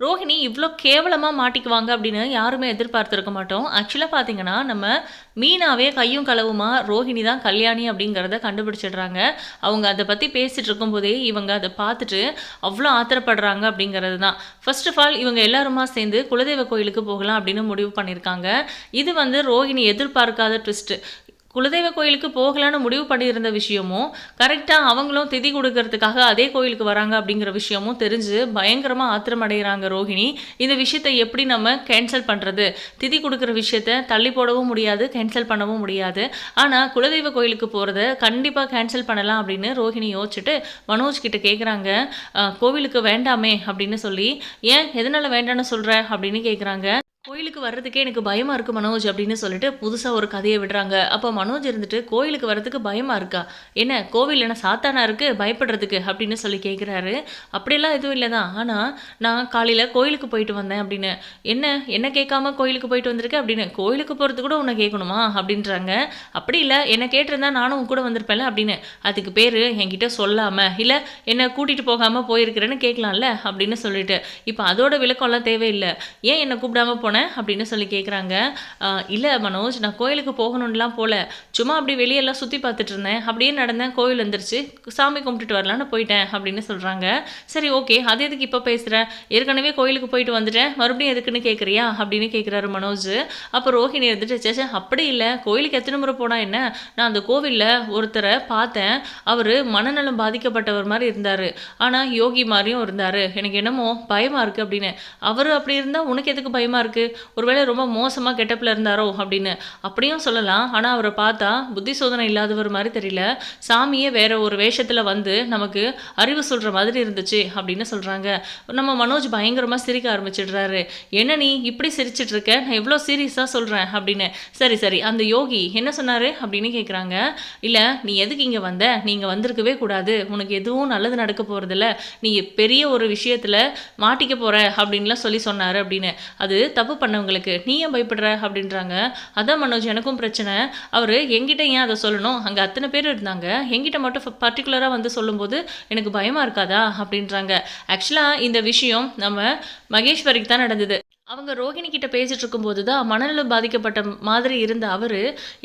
ரோஹிணி இவ்வளோ கேவலமாக மாட்டிக்குவாங்க அப்படின்னு யாருமே எதிர்பார்த்துருக்க மாட்டோம். ஆக்சுவலாக பார்த்தீங்கன்னா நம்ம மீனாவே கையும் களவுமா ரோஹிணி தான் கல்யாணி அப்படிங்கிறத கண்டுபிடிச்சிடுறாங்க. அவங்க அதை பற்றி பேசிகிட்டு இருக்கும்போதே இவங்க அதை பார்த்துட்டு அவ்வளோ ஆத்திரப்படுறாங்க அப்படிங்கிறது தான். ஃபர்ஸ்ட் ஆஃப் ஆல் இவங்க எல்லாருமா சேர்ந்து குலதெய்வ கோயிலுக்கு போகலாம் அப்படின்னு முடிவு பண்ணியிருக்காங்க இது வந்து ரோஹிணி எதிர்பார்க்காத ட்விஸ்ட்டு குலதெய்வ கோயிலுக்கு போகலான்னு முடிவு பண்ணியிருந்த விஷயமும் கரெக்டாக அவங்களும் திதி கொடுக்கறதுக்காக அதே கோயிலுக்கு வராங்க அப்படிங்கிற விஷயமும் தெரிஞ்சு பயங்கரமாக ஆத்திரம் அடைகிறாங்க ரோஹிணி. இந்த விஷயத்தை எப்படி நம்ம கேன்சல் பண்ணுறது திதி கொடுக்குற விஷயத்த தள்ளி போடவும் முடியாது கேன்சல் பண்ணவும் முடியாது. ஆனால் குலதெய்வ கோயிலுக்கு போகிறத கண்டிப்பாக கேன்சல் பண்ணலாம் அப்படின்னு ரோஹிணி யோசிச்சுட்டு மனோஜ் கிட்ட கேட்குறாங்க கோவிலுக்கு வேண்டாமே அப்படின்னு சொல்லி. ஏன்? எதனால் வேண்டாம்னு சொல்கிற அப்படின்னு கேட்குறாங்க கோயிலுக்கு வர்றதுக்கே எனக்கு பயமாக இருக்குது மனோஜ் அப்படின்னு சொல்லிட்டு புதுசாக ஒரு கதையை விடுறாங்க. அப்போ மனோஜ் இருந்துட்டு கோயிலுக்கு வர்றதுக்கு பயமாக இருக்கா? என்ன கோவில் என்ன சாத்தானா இருக்குது பயப்படுறதுக்கு? அப்படின்னு சொல்லி கேட்குறாரு அப்படியெல்லாம் எதுவும் இல்லை தான் ஆனால் நான் காலையில் கோயிலுக்கு போயிட்டு வந்தேன் அப்படின்னு. என்ன என்ன கேட்காம கோயிலுக்கு போயிட்டு வந்திருக்கேன் அப்படின்னு? கோயிலுக்கு போகிறது கூட உன்னை கேட்கணுமா? அப்படின்றாங்க. அப்படி இல்லை என்னை கேட்டிருந்தா நானும் உன் கூட வந்திருப்பேன்ல அப்படின்னு. அதுக்கு பேர் என்கிட்ட சொல்லாமல் இல்லை என்னை கூட்டிகிட்டு போகாமல் போயிருக்கிறேன்னு கேட்கலாம்ல அப்படின்னு சொல்லிட்டு. இப்போ அதோட விளக்கம்லாம் தேவையில்லை. ஏன் என்னை கூப்பிடாம போனேன் அப்படின்னு சொல்லி கேட்குறாங்க இல்லை மனோஜ் நான் கோயிலுக்கு போகணும்லாம் போல. சும்மா அப்படி வெளியெல்லாம் சுற்றி பார்த்துட்டு இருந்தேன். அப்படியே நடந்தேன் கோயில் வந்துருச்சு. சாமி கும்பிட்டுட்டு வரலான்னு போயிட்டேன் அப்படின்னு சொல்கிறாங்க சரி ஓகே. அது எதுக்கு இப்போ பேசுகிறேன் ஏற்கனவே கோயிலுக்கு போயிட்டு வந்துட்டேன். மறுபடியும் எதுக்குன்னு கேட்குறியா அப்படின்னு கேட்குறாரு மனோஜ். அப்போ ரோஹிணி இருந்துட்டு சேச்சே அப்படி இல்லை. கோயிலுக்கு எத்தனை முறை போனால் என்ன? நான் அந்த கோவிலில் ஒருத்தரை பார்த்தேன். அவர் மனநலம் பாதிக்கப்பட்டவர் மாதிரி இருந்தார். ஆனால் யோகி மாதிரியும் இருந்தார். எனக்கு என்னமோ பயமாக இருக்குது அப்படின்னு. அவர் அப்படி இருந்தால் உனக்கு எதுக்கு பயமாக இருக்குது ஒருவேளை ரொம்ப மோசமாக கெட்டப்பில் இருந்தாரோ அப்படின்னு. அப்படியும் சொல்லலாம். ஆனால் அவரை பார்த்தா புத்தி சோதனை இல்லாதவர் மாதிரி தெரியல. சாமியே வேற ஒரு வேஷத்தில் வந்து நமக்கு அறிவு சொல்கிற மாதிரி இருந்துச்சு அப்படின்னு சொல்கிறாங்க நம்ம மனோஜ் பயங்கரமாக சிரிக்க ஆரம்பிச்சிடுறாரு. என்ன நீ இப்படி சிரிச்சிட்டு இருக்க நான் எவ்வளோ சீரியஸாக சொல்கிறேன் அப்படின்னு. சரி சரி. அந்த யோகி என்ன சொன்னார்? அப்படின்னு கேட்குறாங்க இல்லை நீ எதுக்கு இங்கே வந்த? நீங்கள் வந்திருக்கவே கூடாது. உனக்கு எதுவும் நல்லது நடக்க போகிறதில்ல நீ பெரிய ஒரு விஷயத்தில் மாட்டிக்க போகிற அப்படின்லாம் சொல்லி சொன்னார் அப்படின்னு. அது தப்பு பண்ணவங்களுக்கு நீ ஏன் பயப்படுற? அப்படின்றாங்க. அதான் மனோஜ் எனக்கும் பிரச்சனை. அவர் எங்கிட்ட ஏன் அதை சொல்லணும்? அங்கே அத்தனை பேர் இருந்தாங்க. எங்கிட்ட மட்டும் பர்டிகுலராக வந்து சொல்லும்போது எனக்கு பயமாக இருக்காதா? அப்படின்றாங்க. ஆக்சுவலாக இந்த விஷயம் நம்ம மகேஸ்வரிக்கு தான் நடந்தது. அவங்க ரோகிணி கிட்ட பேசிட்டு இருக்கும்போது தான் மனநலம் பாதிக்கப்பட்ட மாதிரி இருந்த அவர்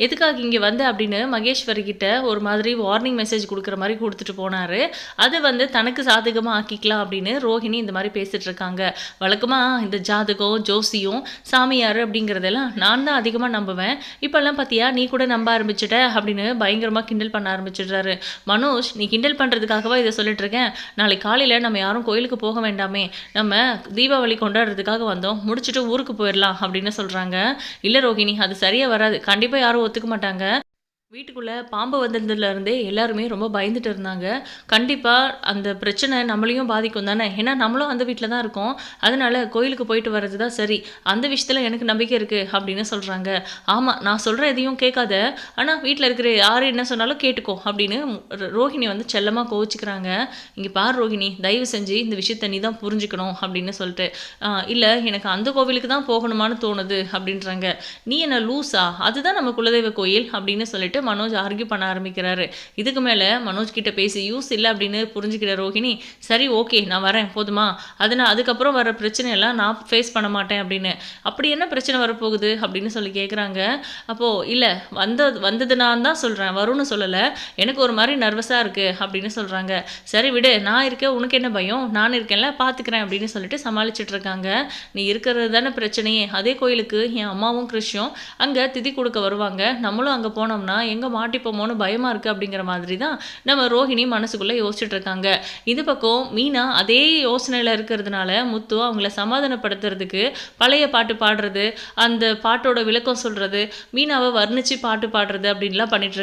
எதுக்காக இங்கே வந்த? அப்படின்னு மகேஸ்வரி கிட்ட ஒரு மாதிரி வார்னிங் மெசேஜ் கொடுக்குற மாதிரி கொடுத்துட்டு போனார். அது வந்து தனக்கு சாதகமாக ஆக்கிக்கலாம் அப்படின்னு ரோஹிணி இந்த மாதிரி பேசிட்டு இருக்காங்க. வழக்கமாக இந்த ஜாதகம் ஜோசியும் சாமியார் அப்படிங்கிறதெல்லாம் நான் தான் அதிகமாக நம்புவேன். இப்போல்லாம் பார்த்தியா நீ கூட நம்ப ஆரம்பிச்சிட்ட அப்படின்னு பயங்கரமாக கிண்டல் பண்ண ஆரம்பிச்சிடுறாரு. மனோஜ் நீ கிண்டல் பண்ணுறதுக்காகவா இதை சொல்லிட்டு இருக்கேன்? நாளைக்கு காலையில் நம்ம யாரும் கோயிலுக்கு போக வேண்டாமே. நம்ம தீபாவளி கொண்டாடுறதுக்காக வந்தோம். முடிச்சுட்டு ஊருக்கு போயிடலாம் அப்படின்னு சொல்கிறாங்க இல்லை ரோஹிணி அது சரியாக வராது. கண்டிப்பாக யாரும் ஒத்துக்க மாட்டாங்க. வீட்டுக்குள்ளே பாம்பு வந்ததுலேருந்தே எல்லாருமே ரொம்ப பயந்துட்டு இருந்தாங்க. கண்டிப்பாக அந்த பிரச்சனை நம்மளையும் பாதிக்கும் தானே? ஏன்னா நம்மளும் அந்த வீட்டில் தான் இருக்கோம். அதனால் கோயிலுக்கு போயிட்டு வர்றது தான் சரி. அந்த விஷயத்தில் எனக்கு நம்பிக்கை இருக்குது அப்படின்னு சொல்கிறாங்க ஆமாம் நான் சொல்கிற எதையும் கேட்காத. ஆனால் வீட்டில் இருக்கிற யார் என்ன சொன்னாலும் கேட்டுக்கோ அப்படின்னு ரோஹிணி வந்து செல்லமாக கோவிச்சுக்கிறாங்க. இங்கே பார் ரோஹிணி தயவு செஞ்சு இந்த விஷயத்தை நீ தான் புரிஞ்சுக்கணும் அப்படின்னு சொல்லிட்டு. இல்லை எனக்கு அந்த கோவிலுக்கு தான் போகணுமான்னு தோணுது அப்படின்றாங்க. நீ என்ன லூஸா அதுதான் நம்ம குலதெய்வ கோயில் அப்படின்னு சொல்லிட்டு மனோஜ் ஆர்கியூ பண்ண ஆரம்பிக்கிறாரு. இதுக்கு மேலே மனோஜ் கிட்ட பேசி யூஸ் இல்லை அப்படின்னு புரிஞ்சுக்கிற ரோஹிணி சரி ஓகே நான் வரேன் போதுமா? அதனால் அதுக்கப்புறம் வர பிரச்சனையெல்லாம் நான் ஃபேஸ் பண்ண மாட்டேன் அப்படின்னு. அப்படி என்ன பிரச்சனை வரப்போகுது? அப்படின்னு சொல்லி கேட்குறாங்க அப்போது இல்லை வந்த வந்தது நான் தான் சொல்கிறேன் வரும்னு சொல்லலை. எனக்கு ஒரு மாதிரி நர்வஸாக இருக்குது அப்படின்னு சொல்கிறாங்க சரி விடு நான் இருக்கேன் உனக்கு என்ன பயம்? நான் இருக்கேன்ல பார்த்துக்கிறேன் அப்படின்னு சொல்லிட்டு சமாளிச்சுட்டு இருக்காங்க. நீ இருக்கிறது தானே பிரச்சனையே. அதே கோயிலுக்கு என் அம்மாவும் கிருஷ்யும் அங்கே திதி கொடுக்க வருவாங்க. நம்மளும் அங்கே போனோம்னா எங்கே மாட்டிப்போமோன்னு பயமாக இருக்குது அப்படிங்கிற மாதிரி தான் நம்ம ரோஹிணி மனசுக்குள்ளே யோசிச்சுட்டு இருக்காங்க. இது பக்கம் மீனா அதே யோசனையில் இருக்கிறதுனால முத்து அவங்கள சமாதானப்படுத்துறதுக்கு பழைய பாட்டு பாடுறது அந்த பாட்டோட விளக்கம் சொல்கிறது மீனாவை வர்ணித்து பாட்டு பாடுறது அப்படின்லாம் பண்ணிட்டு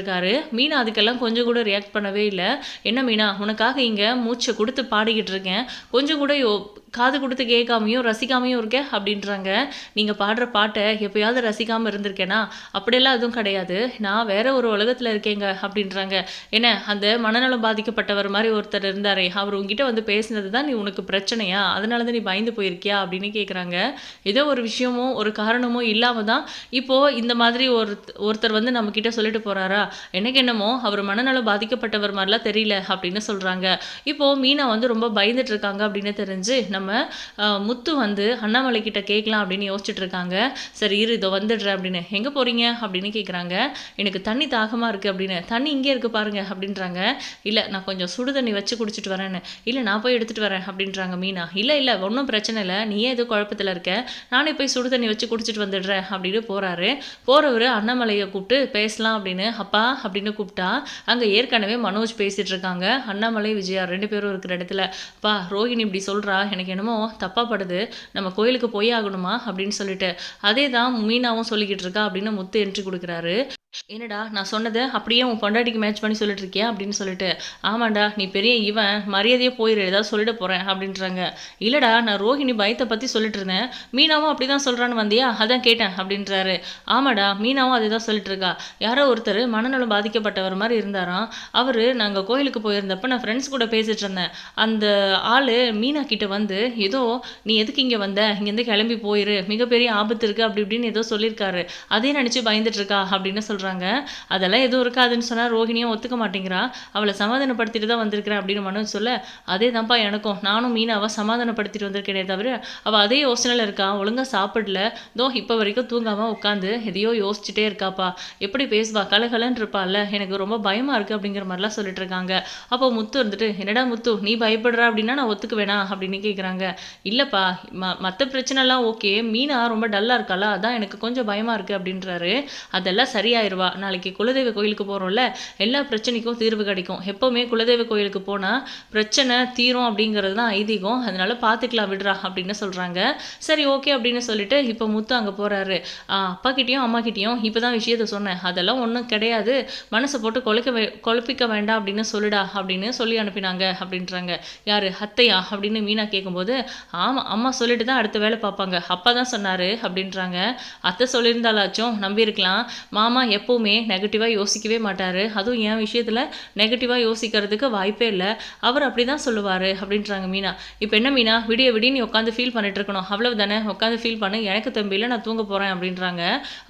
மீனா அதுக்கெல்லாம் கொஞ்சம் கூட ரியாக்ட் பண்ணவே இல்லை. என்ன மீனா உனக்காக இங்கே மூச்சை கொடுத்து பாடிக்கிட்டு இருக்கேன். கொஞ்சம் கூட யோ காது கொடுத்து கேட்காமையும் ரசிக்காமையும் இருக்க அப்படின்றாங்க. நீங்கள் பாடுற பாட்டை எப்பயாவது ரசிக்காமல் இருந்திருக்கேனா? அப்படியெல்லாம் அதுவும் கிடையாது. நான் வேற ஒரு உலகத்தில் இருக்கேங்க அப்படின்றாங்க. என்ன அந்த மனநலம் பாதிக்கப்பட்டவர் மாதிரி ஒருத்தர் இருந்தாரே அவர் உங்ககிட்ட வந்து பேசினது தான் நீ உனக்கு பிரச்சனையா? அதனால தான் நீ பயந்து போயிருக்கியா? அப்படின்னு கேட்குறாங்க ஏதோ ஒரு விஷயமோ ஒரு காரணமோ இல்லாமல் தான் இப்போது இந்த மாதிரி ஒரு ஒருத்தர் வந்து நம்மக்கிட்ட சொல்லிட்டு போகிறாரா எனக்கு என்னமோ அவர் மனநலம் பாதிக்கப்பட்டவர் மாதிரிலாம் தெரியல அப்படின்னு சொல்கிறாங்க இப்போது மீனா வந்து ரொம்ப பயந்துட்டு இருக்காங்க அப்படின்னு தெரிஞ்சு நம்ம முத்து வந்து அண்ணாமலை கிட்ட கேட்கலாம் அப்படின்னு யோசிச்சுட்டு இருக்காங்க. சரி இரு இதோ வந்துடுறேன் அப்படின்னு. எங்கே போகிறீங்க அப்படின்னு கேட்குறாங்க எனக்கு தண்ணி தாகமாக இருக்குது அப்படின்னு. தண்ணி இங்கே இருக்குது பாருங்க அப்படின்றாங்க. இல்லை நான் கொஞ்சம் சுடு தண்ணி வச்சு குடிச்சிட்டு வரேன்னு. இல்லை நான் போய் எடுத்துகிட்டு வரேன் அப்படின்றாங்க மீனா. இல்லை இல்லை ஒன்றும் பிரச்சனை இல்லை. நீயே எதுவும் குழப்பத்தில் இருக்க? நானே போய் சுடு தண்ணி வச்சு குடிச்சிட்டு வந்துடுறேன் அப்படின்னு போகிறாரு போகிறவர் அண்ணாமலையை கூப்பிட்டு பேசலாம் அப்படின்னு. அப்பா அப்படின்னு கூப்பிட்டா அங்கே ஏற்கனவே மனோஜ் பேசிகிட்டு இருக்காங்க. அண்ணாமலை விஜயா ரெண்டு பேரும் இருக்கிற இடத்துல. பா ரோஹிணி இப்படி சொல்கிறா எனக்கு என்னமோ தப்பாக படுது நம்ம கோயிலுக்கு போய் ஆகணுமா அப்படின்னு சொல்லிட்டு அதே தான் மீனாவும் சொல்லிக்கிட்டு இருக்கா அப்படின்னு முத்து என்ட்ரி கொடுக்குறாரு. என்னடா நான் சொன்னதை அப்படியே உன் பொண்டாட்டிக்கு மேட்ச் பண்ணி சொல்லிட்டு இருக்கியா அப்படின்னு சொல்லிட்டு ஆமாண்டா நீ பெரிய இவன் மரியாதையே போயிரு ஏதாவது சொல்லிட போகிறேன் அப்படின்றாங்க. இல்லைடா நான் ரோஹிணி பயத்தை பற்றி சொல்லிட்டு இருந்தேன் மீனாவும் அப்படி தான் சொல்கிறான்னு வந்தியா? அதான் கேட்டேன் அப்படின்றாரு. ஆமாடா மீனாவும் அதை தான் சொல்லிட்டு இருக்கா யாரோ ஒருத்தர் மனநலம் பாதிக்கப்பட்டவர் மாதிரி இருந்தாராம். அவர் நாங்கள் கோயிலுக்கு போயிருந்தப்ப நான் ஃப்ரெண்ட்ஸ் கூட பேசிட்டு இருந்தேன். அந்த ஆள் மீனா கிட்ட வந்து ஏதோ நீ எதுக்கு இங்கே வந்த? இங்கேருந்து கிளம்பி போயிரு. மிகப்பெரிய ஆபத்து இருக்குது அப்படி இப்படின்னு ஏதோ சொல்லியிருக்காரு. அதே நினச்சி பயந்துட்டு இருக்கா அப்படின்னு சொல்கிறாங்க சொல்கிறாங்க அதெல்லாம் எதுவும் இருக்காதுன்னு சொன்னால் ரோஹிணியும் ஒத்துக்க மாட்டேங்கிறா. அவளை சமாதானப்படுத்திட்டு தான் வந்திருக்கிறேன் அப்படின்னு மனோஜ் சொல்ல அதே தான்ப்பா எனக்கும். நானும் மீனாவை சமாதானப்படுத்திட்டு வந்திருக்கேனே தவிர அவள் அதே யோசனையில் இருக்கா. ஒழுங்காக சாப்பிடல. தோ இப்போ வரைக்கும் தூங்காமல் உட்காந்து எதையோ யோசிச்சுட்டே இருக்காப்பா. எப்படி பேசுவா? கலகலன்னு இருப்பாள்ல. எனக்கு ரொம்ப பயமாக இருக்குது அப்படிங்கிற மாதிரிலாம் சொல்லிட்டு இருக்காங்க. அப்போ முத்து இருந்துட்டு என்னடா முத்து நீ பயப்படுற அப்படின்னா நான் ஒத்துக்க வேணாம் அப்படின்னு கேட்குறாங்க இல்லைப்பா. ம மற்ற பிரச்சனைலாம் ஓகே. மீனா ரொம்ப டல்லாக இருக்காளா? அதான் எனக்கு கொஞ்சம் பயமாக இருக்குது அப்படின்றாரு. அதெல்லாம் சரியாயிரும். ரூபா நாளைக்கு குலதெய்வ கோயிலுக்கு போகிறோம்ல எல்லா பிரச்சனைக்கும் தீர்வு கிடைக்கும். எப்போவுமே குலதெய்வ கோயிலுக்கு போனால் பிரச்சனை தீரும் அப்படிங்கிறது தான் ஐதீகம். அதனால பார்த்துக்கலாம் விடுறா அப்படின்னு சொல்கிறாங்க சரி ஓகே அப்படின்னு சொல்லிட்டு இப்போ முத்து அங்கே போகிறாரு அப்பா கிட்டேயும் அம்மா கிட்டேயும் இப்போ தான் விஷயத்த சொன்னேன். அதெல்லாம் ஒன்றும் கிடையாது. மனசை போட்டு கொலைக்க வே குழப்பிக்க வேண்டாம் அப்படின்னு சொல்லுடா அப்படின்னு சொல்லி அனுப்பினாங்க அப்படின்றாங்க. யார்? அத்தையா? அப்படின்னு மீனா கேட்கும்போது ஆமாம் அம்மா சொல்லிட்டு தான் அடுத்த வேலை பார்ப்பாங்க. அப்பா தான் சொன்னார் அப்படின்றாங்க. அத்தை சொல்லியிருந்தாலாச்சும் நம்பியிருக்கலாம். மாமா எப்போவுமே நெகட்டிவாக யோசிக்கவே மாட்டார். அதுவும் என் விஷயத்தில் நெகட்டிவாக யோசிக்கிறதுக்கு வாய்ப்பே இல்லை. அவர் அப்படி தான் சொல்லுவார் அப்படின்றாங்க மீனா. இப்போ என்ன மீனா? விடிய விடிய நீ உட்காந்து ஃபீல் பண்ணிட்டு இருக்கணும். அவ்வளவு தானே உட்காந்து ஃபீல் பண்ணு. எனக்கு தம்பியில் நான் தூங்க போகிறேன் அப்படின்றாங்க.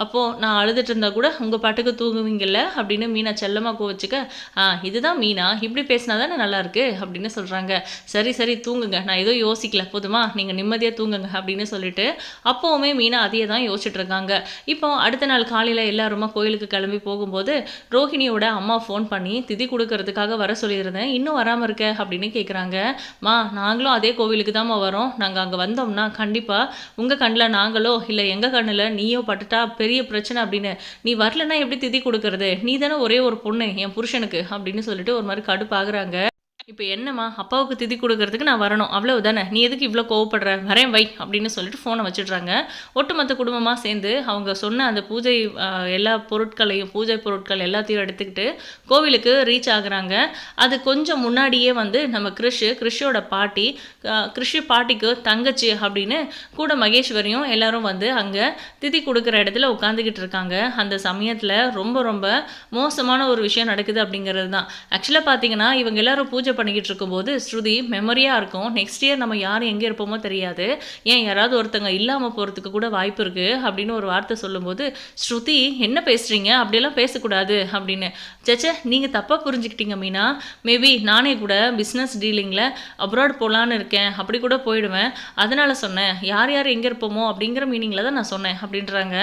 அப்போது நான் அழுதுட்டு இருந்தால் கூட உங்கள் பாட்டுக்கு தூங்குவீங்கல்ல அப்படின்னு மீனா செல்லமாக கோவச்சுக்க ஆ இதுதான் மீனா. இப்படி பேசினா தானே நல்லாயிருக்கு அப்படின்னு சொல்கிறாங்க சரி சரி தூங்குங்க. நான் ஏதோ யோசிக்கல. போதுமா? நீங்கள் நிம்மதியாக தூங்குங்க. அப்படின்னு சொல்லிட்டு அப்போவுமே மீனா அதையே தான் யோசிச்சுட்டு இருக்காங்க. இப்போ அடுத்த நாள் காலையில் எல்லாருமா கோயில் கோவிலுக்கு கிளம்பி போகும்போது ரோஹிணியோட அம்மா ஃபோன் பண்ணி திதி கொடுக்கறதுக்காக வர சொல்லியிருந்தேன். இன்னும் வராமல் இருக்க? அப்படின்னு கேட்குறாங்க மா நாங்களும் அதே கோவிலுக்கு தான்மா வரோம். நாங்கள் அங்கே வந்தோம்னா கண்டிப்பாக உங்கள் கண்ணில் நாங்களோ இல்லை எங்கள் கண்ணில் நீயோ பட்டுட்டா பெரிய பிரச்சனை அப்படின்னு. நீ வரலன்னா எப்படி திதி கொடுக்கறது? நீ தானே ஒரே ஒரு பொண்ணு என் புருஷனுக்கு அப்படின்னு சொல்லிட்டு ஒரு மாதிரி கடுப்பாகிறாங்க. இப்போ என்னம்மா? அப்பாவுக்கு திதி கொடுக்கறதுக்கு நான் வரணும். அவ்வளவு தானே நீ எதுக்கு இவ்வளோ கோவப்படுற? வரேன் வை அப்படின்னு சொல்லிட்டு ஃபோனை வச்சுடுறாங்க. ஒட்டுமொத்த குடும்பமாக சேர்ந்து அவங்க சொன்ன அந்த பூஜை எல்லா பொருட்களையும் பூஜை பொருட்கள் எல்லாத்தையும் எடுத்துக்கிட்டு கோவிலுக்கு ரீச் ஆகுறாங்க. அது கொஞ்சம் முன்னாடியே வந்து நம்ம கிறிஷு கிறிஷோட பாட்டி கிறிஷு பாட்டிக்கு தங்கச்சி அப்படின்னு கூட மகேஸ்வரியும் எல்லாரும் வந்து அங்கே திதி கொடுக்குற இடத்துல உட்காந்துக்கிட்டு இருக்காங்க. அந்த சமயத்தில் ரொம்ப ரொம்ப மோசமான ஒரு விஷயம் நடக்குது அப்படிங்கிறது தான். ஆக்சுவலாக பார்த்தீங்கன்னா இவங்க எல்லாரும் பூஜை என்ஜாய் பண்ணிக்கிட்டு இருக்கும்போது ஸ்ருதி மெமரியாக இருக்கும். நெக்ஸ்ட் இயர் நம்ம யாரும் எங்கே இருப்போமோ தெரியாது. ஏன் யாராவது ஒருத்தங்க இல்லாமல் போகிறதுக்கு கூட வாய்ப்பு இருக்குது அப்படின்னு ஒரு வார்த்தை சொல்லும்போது ஸ்ருதி என்ன பேசுகிறீங்க அப்படியெல்லாம் பேசக்கூடாது. அப்படின்னு. சேச்சே நீங்கள் தப்பாக புரிஞ்சுக்கிட்டீங்க மீனா. மேபி நானே கூட பிஸ்னஸ் டீலிங்கில் அப்ராட் போகலான்னு இருக்கேன். அப்படி கூட போயிடுவேன். அதனால் சொன்னேன் யார் யார் எங்கே இருப்போமோ? அப்படிங்கிற மீனிங்கில் தான் நான் சொன்னேன். அப்படின்றாங்க.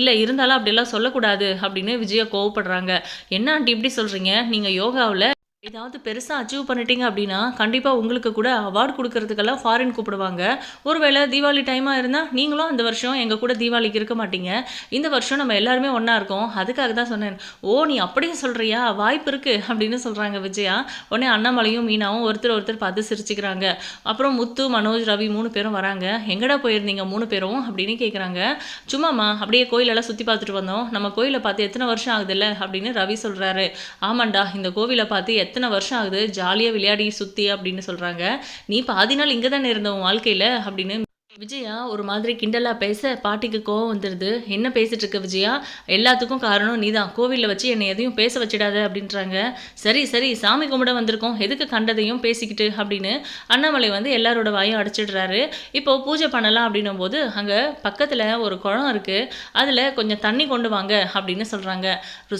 இல்லை இருந்தாலும் அப்படியெல்லாம் சொல்லக்கூடாது. அப்படின்னு விஜயா கோவப்படுறாங்க. என்ன ஆண்டி இப்படி சொல்கிறீங்க நீங்கள் யோகாவில் ஏதாவது பெருசாக அச்சீவ் பண்ணிட்டீங்க அப்படின்னா கண்டிப்பாக உங்களுக்கு கூட அவார்டு கொடுக்கறதுக்கெல்லாம் ஃபாரின் கூப்பிடுவாங்க. ஒருவேளை தீபாவளி டைமாக இருந்தால் நீங்களும் அந்த வருஷம் எங்கள் கூட தீபாவளிக்கு இருக்க மாட்டீங்க. இந்த வருஷம் நம்ம எல்லாருமே ஒன்றா இருக்கோம். அதுக்காக தான் சொன்னேன். ஓ நீ அப்படியே சொல்கிறியா வாய்ப்பு இருக்குது அப்படின்னு சொல்கிறாங்க விஜயா. உடனே அண்ணாமலையும் மீனாவும் ஒருத்தர் ஒருத்தர் பார்த்து சிரிச்சுக்கிறாங்க. அப்புறம் முத்து மனோஜ் ரவி மூணு பேரும் வராங்க. எங்கடா போயிருந்தீங்க மூணு பேரும்? அப்படின்னு கேட்குறாங்க சும்மாம்மா அப்படியே கோயிலெல்லாம் சுற்றி பார்த்துட்டு வந்தோம். நம்ம கோயிலை பார்த்து எத்தனை வருஷம் ஆகுதுல்ல? அப்படின்னு ரவி சொல்கிறாரு ஆமாண்டா இந்த கோவிலை பார்த்து எத்தனை வருஷம் ஆகுது? ஜாலியாக விளையாடி சுற்றி அப்படின்னு சொல்கிறாங்க நீ பாதி நாள் இங்கே தானே இருந்த உன் வாழ்க்கையில்? அப்படின்னு விஜயா ஒரு மாதிரி கிண்டலாக பேச பாட்டிக்கு கோவம் வந்துடுது என்ன பேசிட்டு இருக்க விஜயா? எல்லாத்துக்கும் காரணம் நீ தான் கோவிலில் வச்சு என்னை எதையும் பேச வச்சிடாத அப்படின்றாங்க. சரி சரி சாமி கும்பிட வந்திருக்கோம். எதுக்கு கண்டதையும் பேசிக்கிட்டு அப்படின்னு அண்ணாமலை வந்து எல்லாரோட வாயும் அடைச்சிடுறாரு. இப்போ பூஜை பண்ணலாம் அப்படின்னும் போது அங்கே பக்கத்தில் ஒரு குளம் இருக்குது அதில் கொஞ்சம் தண்ணி கொண்டு வாங்க அப்படின்னு சொல்கிறாங்க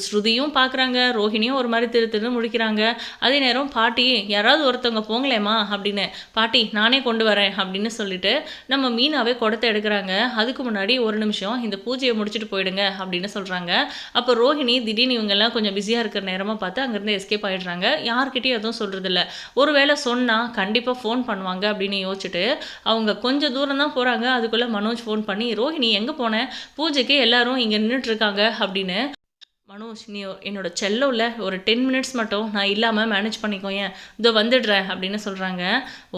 ஸ்ருதியும் பார்க்குறாங்க ரோஹிணியும் ஒரு மாதிரி திரு திரு முடிக்கிறாங்க அதே நேரம் பாட்டி யாராவது ஒருத்தவங்க போங்களேம்மா அப்படின்னு பாட்டி நானே கொண்டு வரேன் அப்படின்னு சொல்லிட்டு நம்ம நம்ம மீனாவே குடத்தை எடுக்கிறாங்க. அதுக்கு முன்னாடி ஒரு நிமிஷம் இந்த பூஜையை முடிச்சுட்டு போயிடுங்க அப்படின்னு சொல்கிறாங்க அப்போ ரோஹிணி திடீர்னு இவங்கெல்லாம் கொஞ்சம் பிஸியாக இருக்கிற நேரமாக பார்த்து அங்கேருந்து எஸ்கேப் ஆகிடுறாங்க யார்கிட்டையும் எதுவும் சொல்கிறதில்ல ஒருவேளை சொன்னால் கண்டிப்பாக ஃபோன் பண்ணுவாங்க அப்படின்னு யோசிச்சுட்டு அவங்க கொஞ்சம் தூரம் தான் போகிறாங்க அதுக்குள்ளே மனோஜ் ஃபோன் பண்ணி ரோஹிணி எங்கே போனேன் பூஜைக்கு எல்லாரும் இங்கே நின்றுட்டுருக்காங்க அப்படின்னு மனோஜ் நீ என்னோட செல்லோவில் ஒரு டென் மினிட்ஸ் மட்டும் நான் இல்லாமல் மேனேஜ் பண்ணிக்கோ ஏன்? இதோ வந்துடுறேன் அப்படின்னு சொல்கிறாங்க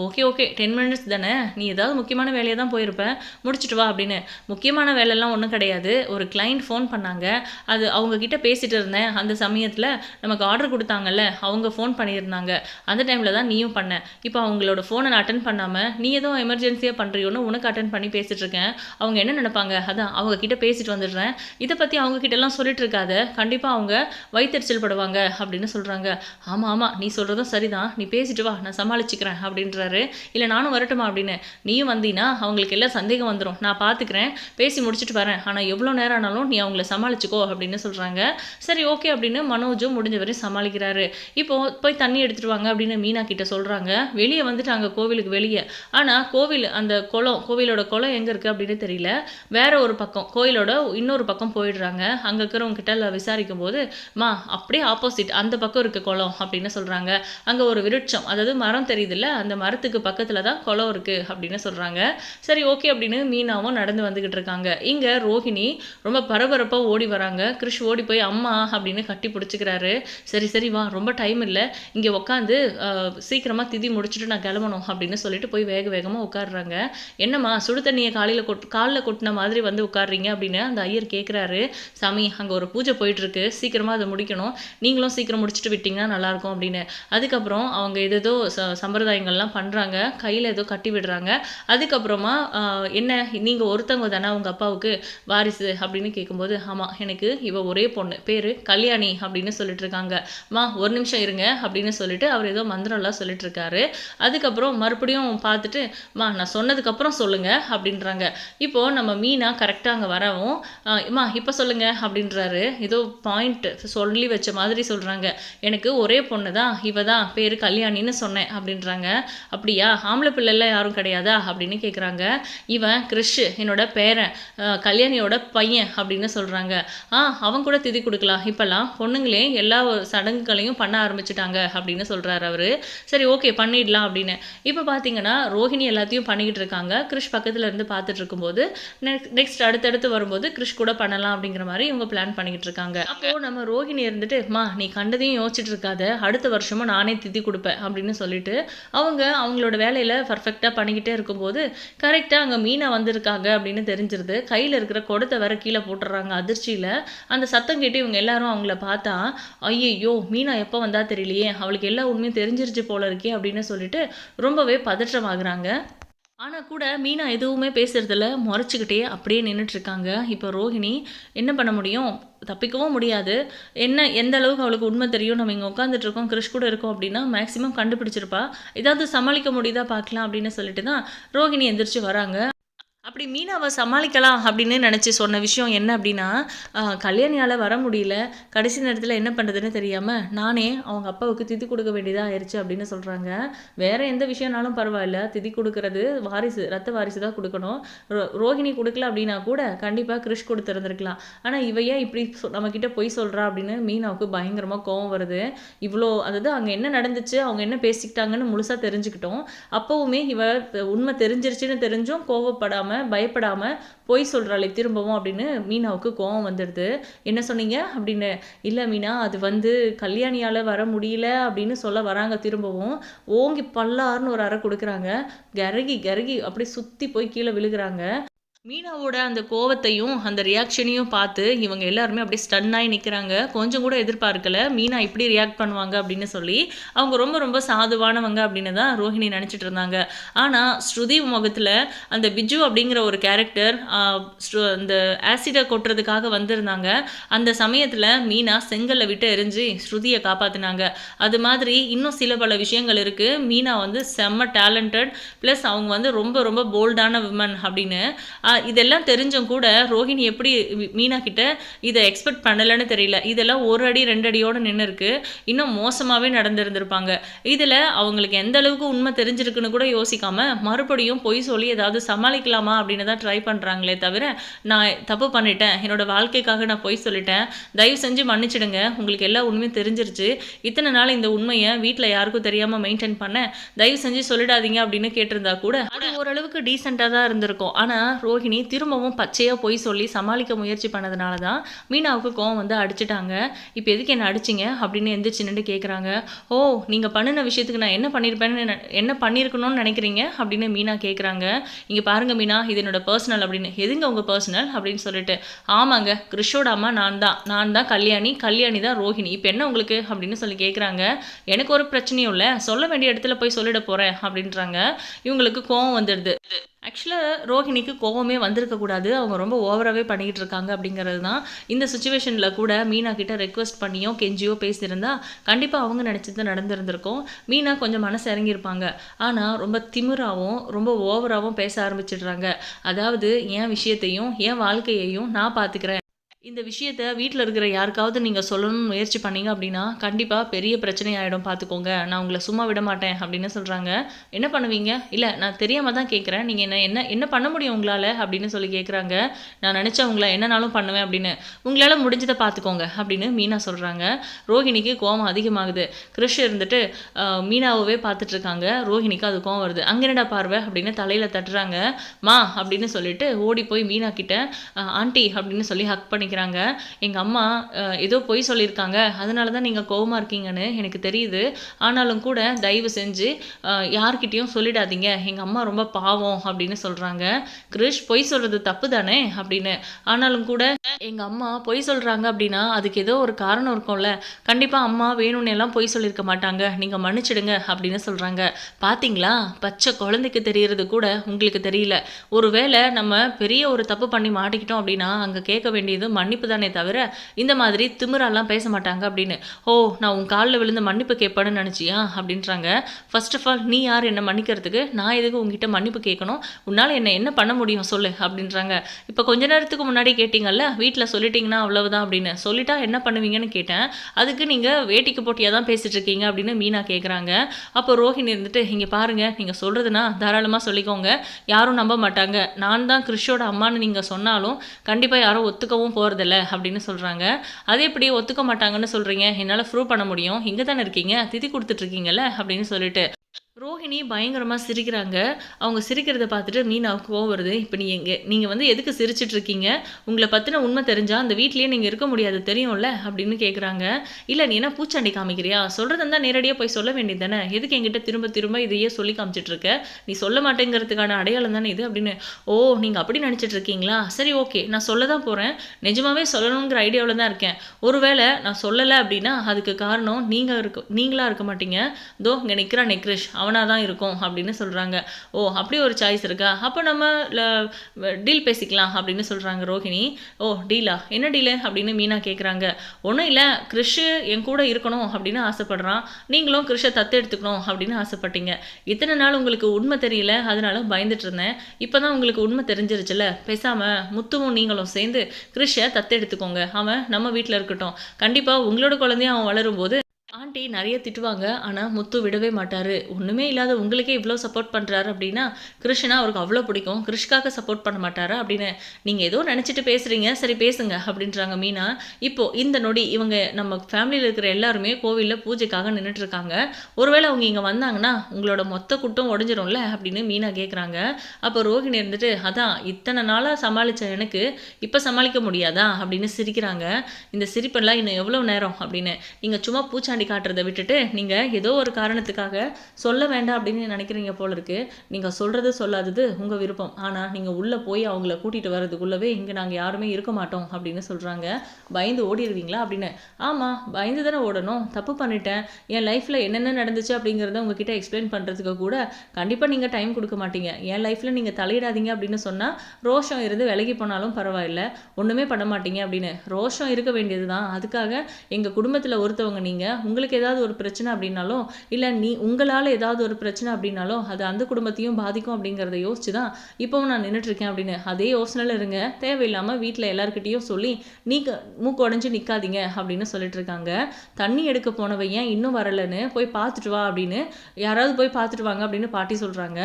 ஓகே ஓகே டென் மினிட்ஸ் தானே? நீ ஏதாவது முக்கியமான வேலையை தான் போயிருப்பேன் முடிச்சுட்டு வா அப்படின்னு. முக்கியமான வேலைலாம் ஒன்றும் கிடையாது. ஒரு கிளைண்ட் ஃபோன் பண்ணாங்க. அது அவங்கக்கிட்ட பேசிகிட்டு இருந்தேன். அந்த சமயத்தில் நமக்கு ஆர்டர் கொடுத்தாங்கல்ல அவங்க ஃபோன் பண்ணியிருந்தாங்க. அந்த டைமில் தான் நீயும் பண்ண. இப்போ அவங்களோட ஃபோனை நான் அட்டன் பண்ணாமல் நீ ஏதோ எமர்ஜென்சியாக பண்ணுறியோன்னு உனக்கு அட்டன் பண்ணி பேசிகிட்டு இருக்கேன். அவங்க என்ன நினைப்பாங்க? அதான் அவங்கக்கிட்ட பேசிட்டு வந்துடுறேன். இதை பற்றி அவங்கக்கிட்டலாம் சொல்லிட்டு இருக்காத. கண்டிப்பாக அவங்க வயிற்றுச்சல் படுவாங்க அப்படின்னு சொல்கிறாங்க ஆமாம் ஆமாம் நீ சொல்கிறதும் சரிதான். நீ பேசிட்டு வா நான் சமாளிச்சுக்கிறேன் அப்படின்றாரு. இல்லை நானும் வரட்டுமா அப்படின்னு. நீயும் வந்தீங்கன்னா அவங்களுக்கு எல்லாம் சந்தேகம் வந்துடும் நான் பார்த்துக்கிறேன் பேசி முடிச்சுட்டு வரேன். ஆனால் எவ்வளோ நேரம் ஆனாலும் நீ அவங்கள சமாளிச்சுக்கோ அப்படின்னு சொல்கிறாங்க சரி ஓகே அப்படின்னு மனோஜும் முடிஞ்ச வரையும் சமாளிக்கிறாரு. இப்போது போய் தண்ணி எடுத்துகிட்டு வாங்க அப்படின்னு மீனா கிட்ட சொல்கிறாங்க வெளியே வந்துட்டாங்க கோவிலுக்கு வெளியே. ஆனால் கோவில் அந்த குளம் கோவிலோட குளம் எங்கே இருக்குது அப்படின்னு தெரியல. வேற ஒரு பக்கம் கோயிலோட இன்னொரு பக்கம் போயிடுறாங்க. அங்கே இருக்கிறவங்க கிட்ட விசாரி விசாரிக்கும் போது மா அப்படியே ஆப்போசிட் அந்த பக்கம் இருக்க குளம் அப்படின்னு சொல்கிறாங்க அங்கே ஒரு விருட்சம் அதாவது மரம் தெரியுதுல்ல அந்த மரத்துக்கு பக்கத்தில் தான் குளம் இருக்குது அப்படின்னு சொல்கிறாங்க சரி ஓகே அப்படின்னு மீனாவும் நடந்து வந்துக்கிட்டு இருக்காங்க. இங்கே ரோஹிணி ரொம்ப பரபரப்பாக ஓடி வராங்க. கிருஷ் ஓடி போய் அம்மா அப்படின்னு கட்டி பிடிச்சிக்கிறாரு. சரி சரி வா ரொம்ப டைம் இல்லை. இங்கே உட்காந்து சீக்கிரமாக திதி முடிச்சுட்டு நான் கிளம்பணும் அப்படின்னு சொல்லிட்டு போய் வேக வேகமாக உட்காடுறாங்க என்னம்மா சுடு தண்ணியை காலையில் கொட் காலில் கொட்டின மாதிரி வந்து உட்காடுறீங்க அப்படின்னு அந்த ஐயர் கேட்குறாரு சாமி அங்கே ஒரு பூஜை போயிட்டு போயிட்டுருக்கு சீக்கிரமாக அதை முடிக்கணும். நீங்களும் சீக்கிரம் முடிச்சுட்டு விட்டிங்கன்னா நல்லாயிருக்கும் அப்படின்னு. அதுக்கப்புறம் அவங்க எதோ ச சம்பிரதாயங்கள்லாம் பண்ணுறாங்க கையில் ஏதோ கட்டி விடுறாங்க. அதுக்கப்புறமா என்ன? நீங்கள் ஒருத்தவங்க தானே உங்கள் அப்பாவுக்கு வாரிசு அப்படின்னு கேட்கும்போது ஆமாம் எனக்கு இவ ஒரே பொண்ணு. பேர் கல்யாணி அப்படின்னு சொல்லிட்டு இருக்காங்க. மா ஒரு நிமிஷம் இருங்க அப்படின்னு சொல்லிட்டு அவர் ஏதோ மந்திரம்லாம் சொல்லிட்டு இருக்காரு. அதுக்கப்புறம் மறுபடியும் பார்த்துட்டு மா நான் சொன்னதுக்கப்புறம் சொல்லுங்க அப்படின்றாங்க. இப்போது நம்ம மீனா கரெக்டாக அங்கே வரவும் மா இப்போ சொல்லுங்க அப்படின்றாரு. ஏதோ பாயிண்ட் சொல்லி வச்ச மாதிரி சொல்கிறாங்க எனக்கு ஒரே பொண்ணு தான் இவ தான் பேர் கல்யாணின்னு சொன்னேன் அப்படின்றாங்க. அப்படியா? ஆம்பளை பிள்ளைலாம் யாரும் கிடையாதா? அப்படின்னு கேட்குறாங்க இவன் கிறிஷ் என்னோட பேரன் கல்யாணியோட பையன் அப்படின்னு சொல்கிறாங்க ஆ அவன் கூட திதி கொடுக்கலாம். இப்போல்லாம் பொண்ணுங்களே எல்லா சடங்குகளையும் பண்ண ஆரம்பிச்சிட்டாங்க அப்படின்னு சொல்கிறாரு அவர். சரி ஓகே பண்ணிடலாம் அப்படின்னு. இப்போ பார்த்தீங்கன்னா ரோஹிணி எல்லாத்தையும் பண்ணிக்கிட்டு இருக்காங்க. கிறிஷ் பக்கத்தில் இருந்து பார்த்துட்டு இருக்கும்போது நெக்ஸ்ட் அடுத்தடுத்து வரும்போது கிறிஷ் கூட பண்ணலாம் அப்படிங்கிற மாதிரி இவங்க பிளான் பண்ணிக்கிட்டு இருக்காங்க. அப்போ நம்ம ரோஹிணி இருந்துட்டு மா நீ கண்டதையும் யோசிச்சுட்டு இருக்காத அடுத்த வருஷமும் நானே திதி கொடுப்பேன் அப்படின்னு சொல்லிட்டு அவங்க அவங்களோட வேலையில் பர்ஃபெக்டாக பண்ணிக்கிட்டே இருக்கும்போது கரெக்டாக அங்கே மீனா வந்திருக்காங்க அப்படின்னு தெரிஞ்சிருது. கையில் இருக்கிற குடத்தை வேற கீழே போட்டுடுறாங்க அதிர்ச்சியில். அந்த சத்தம் கேட்டு இவங்க எல்லாரும் அவங்கள பார்த்தா ஐயையோ மீனா எப்போ வந்தா தெரியலையே. அவளுக்கு எல்லா உண்மையும் தெரிஞ்சிருச்சு போல இருக்கே அப்படின்னு சொல்லிட்டு ரொம்பவே பதற்றமாகறாங்க. ஆனால் கூட மீனா எதுவுமே பேசுறதில்ல. முறைச்சிக்கிட்டே அப்படியே நின்றுட்டுருக்காங்க இப்போ ரோஹிணி என்ன பண்ண முடியும்? தப்பிக்கவும் முடியாது. என்ன எந்த அளவுக்கு அவளுக்கு உண்மை தெரியும்? நம்ம இங்கே உட்காந்துட்ருக்கோம் கிறிஷ் கூட இருக்கோம் அப்படின்னா மேக்ஸிமம் கண்டுபிடிச்சிருப்பா. ஏதாவது சமாளிக்க முடியுதா பார்க்கலாம் அப்படின்னு சொல்லிட்டு தான் ரோஹிணி எந்திரிச்சு வராங்க. அப்படி மீனாவை சமாளிக்கலாம் அப்படின்னு நினச்சி சொன்ன விஷயம் என்ன அப்படின்னா கல்யாணியால் வர முடியல. கடைசி நேரத்தில் என்ன பண்ணுறதுன்னு தெரியாமல் நானே அவங்க அப்பாவுக்கு திதி கொடுக்க வேண்டியதாக ஆயிடுச்சு அப்படின்னு சொல்கிறாங்க வேறு எந்த விஷயம்னாலும் பரவாயில்ல. திதி கொடுக்கறது வாரிசு ரத்த வாரிசு தான் கொடுக்கணும். ரோ ரோஹிணி கொடுக்கல அப்படின்னா கூட கண்டிப்பாக கிறிஷ் கொடுத்துருந்துருக்கலாம். ஆனால் இவையே இப்படி நம்மக்கிட்ட பொய் சொல்கிறா அப்படின்னு மீனாவுக்கு பயங்கரமாக கோவம் வருது. இவ்வளோ அதாவது அங்கே என்ன நடந்துச்சு அவங்க என்ன பேசிக்கிட்டாங்கன்னு முழுசாக தெரிஞ்சுக்கிட்டோம். அப்போவுமே இவ உண்மை தெரிஞ்சிருச்சுன்னு தெரிஞ்சும் கோவப்படாமல் பயப்படாமல் பொய் சொல்கிறாளே திரும்பவும் அப்படின்னு மீனாவுக்கு கோவம் வந்துடுது. என்ன சொன்னீங்க? அப்படின்னு இல்லை மீனா அது வந்து கல்யாணியால் வர முடியல அப்படின்னு சொல்ல வராங்க திரும்பவும். ஓங்கி பல்லாருன்னு ஒரு அறை கொடுக்குறாங்க. கரகி கரகி அப்படி சுற்றி போய் கீழே விழுகிறாங்க. மீனாவோட அந்த கோவத்தையும் அந்த ரியாக்ஷனையும் பார்த்து இவங்க எல்லாருமே அப்படியே ஸ்டன் ஆகி நிற்கிறாங்க கொஞ்சம் கூட எதிர்பார்க்கல. மீனா இப்படி ரியாக்ட் பண்ணுவாங்க அப்படின்னு சொல்லி அவங்க ரொம்ப ரொம்ப சாதுவானவங்க அப்படின்னு தான் ரோஹிணி நினச்சிட்டு இருந்தாங்க. ஆனால் ஸ்ருதி முகத்தில் அந்த பிஜு அப்படிங்கிற ஒரு கேரக்டர் அந்த ஆசிடை கொட்டுறதுக்காக வந்திருந்தாங்க. அந்த சமயத்தில் மீனா செங்கல்லை விட்டு எரிஞ்சு ஸ்ருதியை காப்பாற்றினாங்க அது மாதிரி இன்னும் சில பல விஷயங்கள் இருக்குது மீனா வந்து செம்ம டேலண்டட் ப்ளஸ் அவங்க வந்து ரொம்ப ரொம்ப போல்டான விமன் அப்படின்னு. இதெல்லாம் தெரிஞ்சும் கூட ரோஹிணி எப்படி மீனா கிட்ட இதை எக்ஸ்பெக்ட் பண்ணலைன்னு தெரியல. இதெல்லாம் ஒரு அடி ரெண்டு அடியோடு நின்று இருக்கு இன்னும் மோசமாகவே நடந்திருந்திருப்பாங்க. இதில் அவங்களுக்கு எந்த அளவுக்கு உண்மை தெரிஞ்சிருக்குன்னு கூட யோசிக்காம மறுபடியும் பொய் சொல்லி ஏதாவது சமாளிக்கலாமா அப்படின்னு தான் ட்ரை பண்ணுறாங்களே தவிர நான் தப்பு பண்ணிட்டேன். என்னோட வாழ்க்கைக்காக நான் பொய் சொல்லிட்டேன். தயவு செஞ்சு மன்னிச்சிடுங்க. உங்களுக்கு எல்லா உண்மையும் தெரிஞ்சிருச்சு. இத்தனை நாள் இந்த உண்மையை வீட்டில் யாருக்கும் தெரியாமல் மெயின்டைன் பண்ண தயவு செஞ்சு சொல்லிடாதீங்க அப்படின்னு கேட்டிருந்தா கூட அது ஓரளவுக்கு டீசெண்டாக தான் இருந்திருக்கும். ஆனால் ரோஹி ரோஹிணி திரும்பவும் பச்சையாக போய் சொல்லி சமாளிக்க முயற்சி பண்ணதுனால தான் மீனாவுக்கு கோவம் வந்து அடிச்சிட்டாங்க. இப்போ எதுக்கு என்ன அடிச்சிங்க? அப்படின்னு எந்திரிச்சு நின்று கேட்குறாங்க ஓ நீங்கள் பண்ணின விஷயத்துக்கு நான் என்ன பண்ணியிருப்பேன்னு என்ன பண்ணியிருக்கணும்னு நினைக்கிறீங்க? அப்படின்னு மீனா கேட்குறாங்க இங்கே பாருங்கள் மீனா இது என்னோட பர்சனல் அப்படின்னு. எதுங்க உங்கள் பர்சனல் அப்படின்னு சொல்லிட்டு ஆமாங்க கிறிஷோட அம்மா நான் தான் நான் தான் கல்யாணி கல்யாணி தான் ரோஹிணி. இப்போ என்ன உங்களுக்கு? அப்படின்னு சொல்லி கேட்குறாங்க எனக்கு ஒரு பிரச்சனையும் இல்லை சொல்ல வேண்டிய இடத்துல போய் சொல்லிட போகிறேன் அப்படின்றாங்க. இவங்களுக்கு கோவம் வந்துடுது. ஆக்சுவலாக ரோஹிணிக்கு கோவமே வந்திருக்கக்கூடாது அவங்க ரொம்ப ஓவராகவே பண்ணிக்கிட்டு இருக்காங்க அப்படிங்கிறது தான் இந்த சுச்சுவேஷனில் கூட மீனா கிட்ட ரெக்வஸ்ட் பண்ணியோ கெஞ்சியோ பேசியிருந்தா கண்டிப்பாக அவங்க நினச்சது நடந்திருந்திருக்கும். மீனா கொஞ்சம் மனசு இறங்கியிருப்பாங்க. ஆனால் ரொம்ப திமிராகவும் ரொம்ப ஓவராகவும் பேச ஆரம்பிச்சிடுறாங்க. அதாவது என் விஷயத்தையும் என் வாழ்க்கையையும் நான் பார்த்துக்கிறேன் இந்த விஷயத்த வீட்டில் இருக்கிற யாருக்காவது நீங்கள் சொல்லணும்னு முயற்சி பண்ணீங்க அப்படின்னா கண்டிப்பாக பெரிய பிரச்சனை ஆகிடும் பார்த்துக்கோங்க நான் உங்களை சும்மா விட மாட்டேன் அப்படின்னு சொல்கிறாங்க என்ன பண்ணுவீங்க? இல்லை நான் தெரியாமல் தான் கேட்குறேன் நீங்கள் என்ன என்ன என்ன பண்ண முடியும் உங்களால் அப்படின்னு சொல்லி கேட்குறாங்க நான் நினச்சா உங்களை என்னனாலும் பண்ணுவேன் அப்படின்னு. உங்களால் முடிஞ்சதை பார்த்துக்கோங்க அப்படின்னு மீனா சொல்கிறாங்க ரோஹிணிக்கு கோவம் அதிகமாகுது. கிறிஷ் இருந்துட்டு மீனாவே பார்த்துட்ருக்காங்க ரோஹிணிக்கு அது கோவம் வருது. அங்கே என்னடா பார்வை? அப்படின்னு தலையில் தட்டுறாங்க. மா அப்படின்னு சொல்லிட்டு ஓடி போய் மீனா கிட்ட ஆண்டி அப்படின்னு சொல்லி ஹக் பண்ணி நினைக்கிறாங்க. எங்கள் அம்மா ஏதோ பொய் சொல்லியிருக்காங்க. அதனால தான் நீங்கள் கோவமாக இருக்கீங்கன்னு எனக்கு தெரியுது. ஆனாலும் கூட தயவு செஞ்சு யார்கிட்டையும் சொல்லிடாதீங்க. எங்கள் அம்மா ரொம்ப பாவம் அப்படின்னு சொல்கிறாங்க கிருஷ் பொய் சொல்கிறது தப்பு தானே அப்படின்னு. ஆனாலும் கூட எங்கள் அம்மா பொய் சொல்கிறாங்க அப்படின்னா அதுக்கு ஏதோ ஒரு காரணம் இருக்கும்ல. கண்டிப்பாக அம்மா வேணும்னு எல்லாம் பொய் சொல்லியிருக்க மாட்டாங்க. நீங்கள் மன்னிச்சிடுங்க அப்படின்னு சொல்கிறாங்க பார்த்தீங்களா பச்சை குழந்தைக்கு தெரியறது கூட உங்களுக்கு தெரியல. ஒருவேளை நம்ம பெரிய ஒரு தப்பு பண்ணி மாட்டிக்கிட்டோம் அப்படின்னா அங்கே கேட்க வேண்டியது மன்னிப்பு தானே தவிர இந்த மாதிரி திமிரெல்லாம் பேச மாட்டாங்க அப்படின்னு. ஓ நான் உன் காலில் விழுந்து மன்னிப்பு கேட்பேன்னு நினச்சியா? அப்படின்றாங்க. ஃபர்ஸ்ட் ஆஃப் ஆல் நீ யார்? என்னை மன்னிக்கிறதுக்கு? நான் எதுக்கு உங்ககிட்ட மன்னிப்பு கேட்கணும்? உன்னால் என்ன என்ன பண்ண முடியும் சொல்லு? அப்படின்றாங்க. இப்போ கொஞ்ச நேரத்துக்கு முன்னாடி கேட்டிங்கல்ல வீட்டில் சொல்லிட்டீங்கன்னா அவ்வளவுதான் அப்படின்னு. சொல்லிட்டா என்ன பண்ணுவீங்கன்னு கேட்டேன். அதுக்கு நீங்கள் வேட்டிக்கு போட்டியாக தான் பேசிகிட்டு இருக்கீங்க அப்படின்னு மீனா கேட்குறாங்க அப்போ ரோஹிணி இருந்துட்டு இங்கே பாருங்கள் நீங்கள் சொல்கிறதுனா தாராளமாக சொல்லிக்கோங்க. யாரும் நம்ப மாட்டாங்க. நான் தான் கிறிஷோட அம்மான்னு நீங்கள் சொன்னாலும் கண்டிப்பாக யாரும் ஒத்துக்கவும் போகிறதில்ல அப்படின்னு சொல்கிறாங்க அதே எப்படி ஒத்துக்க மாட்டாங்கன்னு சொல்கிறீங்க என்னால் ப்ரூவ் பண்ண முடியும். இங்கே தானே இருக்கீங்க? திதி கொடுத்துட்ருக்கீங்கல்ல அப்படின்னு சொல்லிட்டு. ரோஹிணி பயங்கரமாக சிரிக்கிறாங்க. அவங்க சிரிக்கிறத பார்த்துட்டு மீனாவுக்கு கோவம் வருது. இப்போ நீ எங்கே நீங்கள் வந்து எதுக்கு சிரிச்சிட்டு இருக்கீங்க? உங்களை பற்றின உண்மை தெரிஞ்சால் அந்த வீட்லேயே நீங்கள் இருக்க முடியாது தெரியும்ல? அப்படின்னு கேட்குறாங்க இல்லை நீ என்ன பூச்சாண்டி காமிக்கிறியா? சொல்கிறது இருந்தால் நேரடியாக போய் சொல்ல வேண்டியது தானே எதுக்கு என்கிட்ட திரும்ப திரும்ப இதையே சொல்லி காமிச்சிட்ருக்க நீ சொல்ல மாட்டேங்கிறதுக்கான அடையாளம் தானே இது அப்படின்னு ஓ நீங்கள் அப்படி நினச்சிட்டு இருக்கீங்களா? சரி ஓகே. நான் சொல்ல தான் போகிறேன் நிஜமாவே சொல்லணுங்கிற ஐடியாவில் தான் இருக்கேன். ஒருவேளை நான் சொல்லலை அப்படின்னா அதுக்கு காரணம் நீங்கள் இருக்க நீங்களாக இருக்க மாட்டீங்க. தோ இங்கே நிற்கிறா நெக்ரிஷ். அவனாக தான் இருக்கும் அப்படின்னு சொல்கிறாங்க ஓ அப்படி ஒரு சாய்ஸ் இருக்கா? அப்போ நம்ம டீல் பேசிக்கலாம் அப்படின்னு சொல்கிறாங்க ரோஹிணி. ஓ டீலா என்ன டீலு அப்படின்னு மீனா கேட்குறாங்க ஒன்றும் இல்லை கிறிஷு என் கூட இருக்கணும் அப்படின்னு ஆசைப்படுறான். நீங்களும் கிறிஷை தத்து எடுத்துக்கணும் அப்படின்னு ஆசைப்பட்டீங்க. இத்தனை நாள் உங்களுக்கு உண்மை தெரியல அதனால பயந்துட்டு இருந்தேன். இப்போ தான் உங்களுக்கு உண்மை தெரிஞ்சிருச்சுல. பேசாமல் முத்துவும் நீங்களும் சேர்ந்து கிறிஷை தத்து எடுத்துக்கோங்க அவன் நம்ம வீட்டில் இருக்கட்டும். கண்டிப்பாக உங்களோட குழந்தையும் அவன் வளரும்போது ஆண்டி நிறைய திட்டுவாங்க ஆனால் முத்து விடவே மாட்டார். ஒன்றுமே இல்லாத உங்களுக்கே இவ்வளோ சப்போர்ட் பண்ணுறாரு அப்படின்னா கிருஷ்ணா அவருக்கு அவ்வளோ பிடிக்கும். கிருஷ்காக சப்போர்ட் பண்ண மாட்டாரா அப்படின்னு நீங்கள் ஏதோ நினச்சிட்டு பேசுகிறீங்க சரி பேசுங்க அப்படின்றாங்க மீனா. இப்போது இந்த நொடி இவங்க நம்ம ஃபேமிலியில் இருக்கிற எல்லாருமே கோவிலில் பூஜைக்காக நின்றுட்டுருக்காங்க ஒருவேளை அவங்க இங்கே வந்தாங்கன்னா உங்களோட மொத்த கூட்டம் உடஞ்சிரும்ல அப்படின்னு மீனா கேட்குறாங்க அப்போ ரோஹிணி இருந்துட்டு அதான் இத்தனை நாளாக சமாளித்த எனக்கு இப்போ சமாளிக்க முடியாதா? அப்படின்னு சிரிக்கிறாங்க. இந்த சிரிப்பெல்லாம் இன்னும் எவ்வளோ நேரம்? அப்படின்னு. நீங்கள் சும்மா பூச்சாண்டி பேச்சாண்டி காட்டுறதை விட்டுட்டு நீங்கள் ஏதோ ஒரு காரணத்துக்காக சொல்ல வேண்டாம் அப்படின்னு நினைக்கிறீங்க போல இருக்கு. நீங்கள் சொல்கிறது சொல்லாதது உங்கள் விருப்பம். ஆனால் நீங்கள் உள்ளே போய் அவங்கள கூட்டிகிட்டு வர்றதுக்குள்ளவே இங்கே நாங்கள் யாருமே இருக்க மாட்டோம் அப்படின்னு சொல்கிறாங்க பயந்து ஓடிடுவீங்களா அப்படின்னு? ஆமாம் பயந்து தானே ஓடணும். தப்பு பண்ணிட்டேன். என் லைஃப்பில் என்னென்ன நடந்துச்சு அப்படிங்கிறத உங்ககிட்ட எக்ஸ்பிளைன் பண்ணுறதுக்கு கூட கண்டிப்பாக நீங்கள் டைம் கொடுக்க மாட்டீங்க. என் லைஃப்பில் நீங்கள் தலையிடாதீங்க அப்படின்னு சொன்னால் ரோஷம் இருந்து விலகி போனாலும் பரவாயில்ல. ஒன்றுமே பண்ண மாட்டீங்க அப்படின்னு. ரோஷம் இருக்க வேண்டியது தான் அதுக்காக எங்கள் குடும்பத்தில் ஒருத்தவங்க நீங்கள் உங்களுக்கு ஏதாவது ஒரு பிரச்சனை அப்படின்னாலும் இல்லை நீ உங்களால் ஏதாவது ஒரு பிரச்சனை அப்படின்னாலும் அது அந்த குடும்பத்தையும் பாதிக்கும் அப்படிங்கிறத யோசிச்சு தான் இப்போவும் நான் நின்றுட்டுருக்கேன் அப்படின்னு. அதே யோசனையில் இருங்க. தேவையில்லாமல் வீட்டில் எல்லாருக்கிட்டேயும் சொல்லி நீ மூக்கு உடஞ்சி நிற்காதீங்க அப்படின்னு சொல்லிட்டு இருக்காங்க தண்ணி எடுக்க போனவன் ஏன் இன்னும் வரலன்னு போய் பார்த்துட்டு வா அப்படின்னு யாராவது போய் பார்த்துட்டு வாங்க அப்படின்னு பாட்டி சொல்கிறாங்க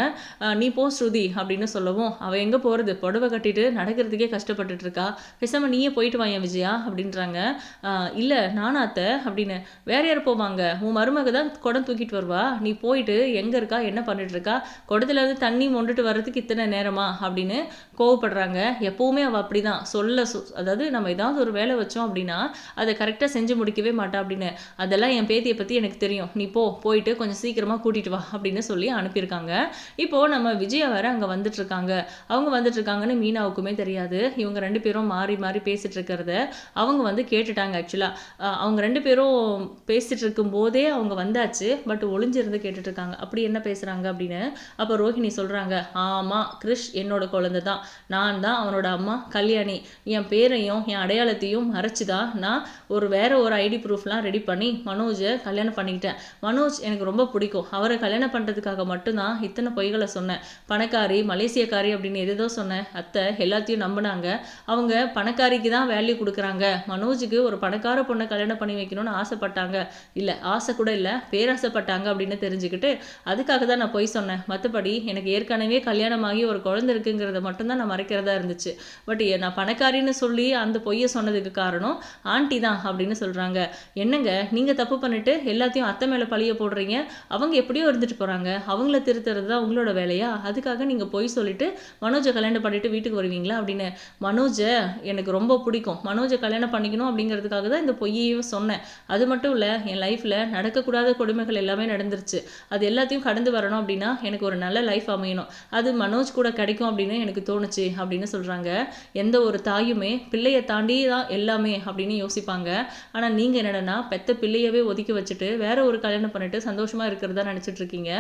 நீ போ ஸ்ருதி அப்படின்னு சொல்லவும் அவள் எங்கே போகிறது புடவை கட்டிட்டு நடக்கிறதுக்கே கஷ்டப்பட்டுட்டு இருக்கா பேசாமல் நீயே போயிட்டு வாங்க விஜயா அப்படின்றாங்க. இல்லை நானாத்த அத்தை அப்படின்னு. வேற யார் போவாங்க. உன் மருமக தான் குடம் தூக்கிட்டு வருவா. நீ போயிட்டு எங்கே இருக்கா? என்ன பண்ணிட்டு இருக்கா? குடத்துலேருந்து தண்ணி மொண்டுட்டு வர்றதுக்கு இத்தனை நேரமா? அப்படின்னு கோவப்படுறாங்க. எப்போவுமே அவள் அப்படி தான் சொல்ல சொ அதாவது நம்ம ஏதாவது ஒரு வேலை வச்சோம் அப்படின்னா அதை கரெக்டாக செஞ்சு முடிக்கவே மாட்டா அப்படின்னு. அதெல்லாம் என் பேத்தியை பற்றி எனக்கு தெரியும். நீ போ போயிட்டு கொஞ்சம் சீக்கிரமாக கூட்டிகிட்டு வா அப்படின்னு சொல்லி அனுப்பியிருக்காங்க. இப்போது நம்ம விஜயா வேற அங்கே வந்துட்டு இருக்காங்க. அவங்க வந்துட்டு இருக்காங்கன்னு மீனாவுக்குமே தெரியாது. இவங்க ரெண்டு பேரும் மாறி மாறி பேசிட்டு இருக்கிறத அவங்க வந்து கேட்டுட்டாங்க ஆக்சுவலாக அவங்க ரெண்டு பேரும் பேச பேசிகிட்டு இருக்கும்போதே அவங்க வந்தாச்சு பட் ஒளிஞ்சிருந்து கேட்டுட்ருக்காங்க அப்படி என்ன பேசுகிறாங்க அப்படின்னு அப்போ ரோஹிணி சொல்கிறாங்க ஆமாம் கிறிஷ் என்னோட குழந்தை தான். நான் தான் அவனோட அம்மா கல்யாணி. என் பேரையும் என் அடையாளத்தையும் மறைச்சு தான் நான் ஒரு வேற ஒரு ஐடி ப்ரூஃப்லாம் ரெடி பண்ணி மனோஜை கல்யாணம் பண்ணிக்கிட்டேன். மனோஜ் எனக்கு ரொம்ப பிடிக்கும். அவரை கல்யாணம் பண்ணுறதுக்காக மட்டும்தான் இத்தனை பொய்களை சொன்னேன். பணக்காரி மலேசியக்காரி அப்படின்னு எதோ சொன்னேன். அத்தை எல்லாத்தையும் நம்பினாங்க. அவங்க பணக்காரிக்கு தான் வேல்யூ கொடுக்குறாங்க. மனோஜுக்கு ஒரு பணக்கார பொண்ணை கல்யாணம் பண்ணி வைக்கணும்னு ஆசைப்பட்டாங்க. இல்லை ஆசை கூட இல்லை பேராசைப்பட்டாங்க அப்படின்னு தெரிஞ்சுக்கிட்டு அதுக்காக தான் நான் பொய் சொன்னேன். மற்றபடி எனக்கு ஏற்கனவே கல்யாணமாகி ஒரு குழந்தை இருக்குங்கிறத மட்டும்தான் நான் மறைக்கிறதா இருந்துச்சு. பட் நான் பணக்காரின்னு சொல்லி அந்த பொய்யை சொன்னதுக்கு காரணம் ஆண்டி தான் அப்படின்னு சொல்கிறாங்க என்னங்க நீங்கள் தப்பு பண்ணிட்டு எல்லாத்தையும் அத்தை மேலே பழிய போடுறீங்க? அவங்க எப்படியோ இருந்துட்டு போகிறாங்க அவங்கள திருத்துறது தான் உங்களோட வேலையா? அதுக்காக நீங்கள் பொய் சொல்லிட்டு மனோஜை கல்யாணம் பண்ணிட்டு வீட்டுக்கு வருவீங்களா அப்படின்னு. மனோஜை எனக்கு ரொம்ப பிடிக்கும். மனோஜை கல்யாணம் பண்ணிக்கணும் அப்படிங்கிறதுக்காக தான் இந்த பொய்யையும் சொன்னேன். அது மட்டும் இல்லை என் லைஃப்பில் நடக்கக்கூடாத கொடுமைகள் எல்லாமே நடந்துருச்சு. அது எல்லாத்தையும் கடந்து வரணும் அப்படின்னா எனக்கு ஒரு நல்ல லைஃப் அமையணும். அது மனோஜ் கூட கிடைக்கும் அப்படின்னு எனக்கு தோணுச்சு அப்படின்னு சொல்கிறாங்க எந்த ஒரு தாயுமே பிள்ளையை தாண்டி தான் எல்லாமே அப்படின்னு யோசிப்பாங்க. ஆனால் நீங்கள் என்னென்னா பெத்த பிள்ளையவே ஒதுக்கி வச்சுட்டு வேற ஒரு கல்யாணம் பண்ணிட்டு சந்தோஷமாக இருக்கிறதா நினச்சிட்டு இருக்கீங்க.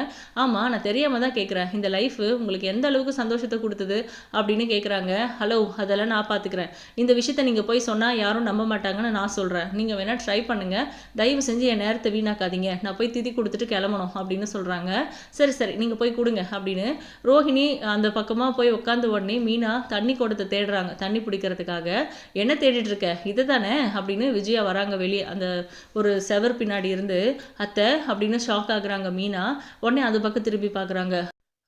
ஆமாம் நான் தெரியாமல் தான் கேட்குறேன் இந்த லைஃப் உங்களுக்கு எந்த அளவுக்கு சந்தோஷத்தை கொடுத்தது அப்படின்னு கேட்குறாங்க ஹலோ அதெல்லாம் நான் பார்த்துக்கிறேன் இந்த விஷயத்த நீங்கள் போய் சொன்னால் யாரும் நம்ப மாட்டாங்கன்னு நான் சொல்கிறேன் நீங்கள் வேணால் ட்ரை பண்ணுங்கள் தயவு செஞ்சு என் நேரத்தை வீணாக்காதீங்க. நான் போய் திதி கொடுத்துட்டு கிளம்பணும் அப்படின்னு சொல்கிறாங்க சரி சரி நீங்கள் போய் கொடுங்க அப்படின்னு ரோஹிணி அந்த பக்கமாக போய் உட்காந்து உடனே மீனா தண்ணி குடத்தை தேடுறாங்க. தண்ணி பிடிக்கிறதுக்காக. என்ன தேடிட்டு இருக்க? இதை தானே அப்படின்னு விஜயா வராங்க வெளியே. அந்த ஒரு செவர் பின்னாடி இருந்து அத்தை அப்படின்னு ஷாக் ஆகுறாங்க மீனா. உடனே அது பக்கம் திரும்பி பார்க்குறாங்க.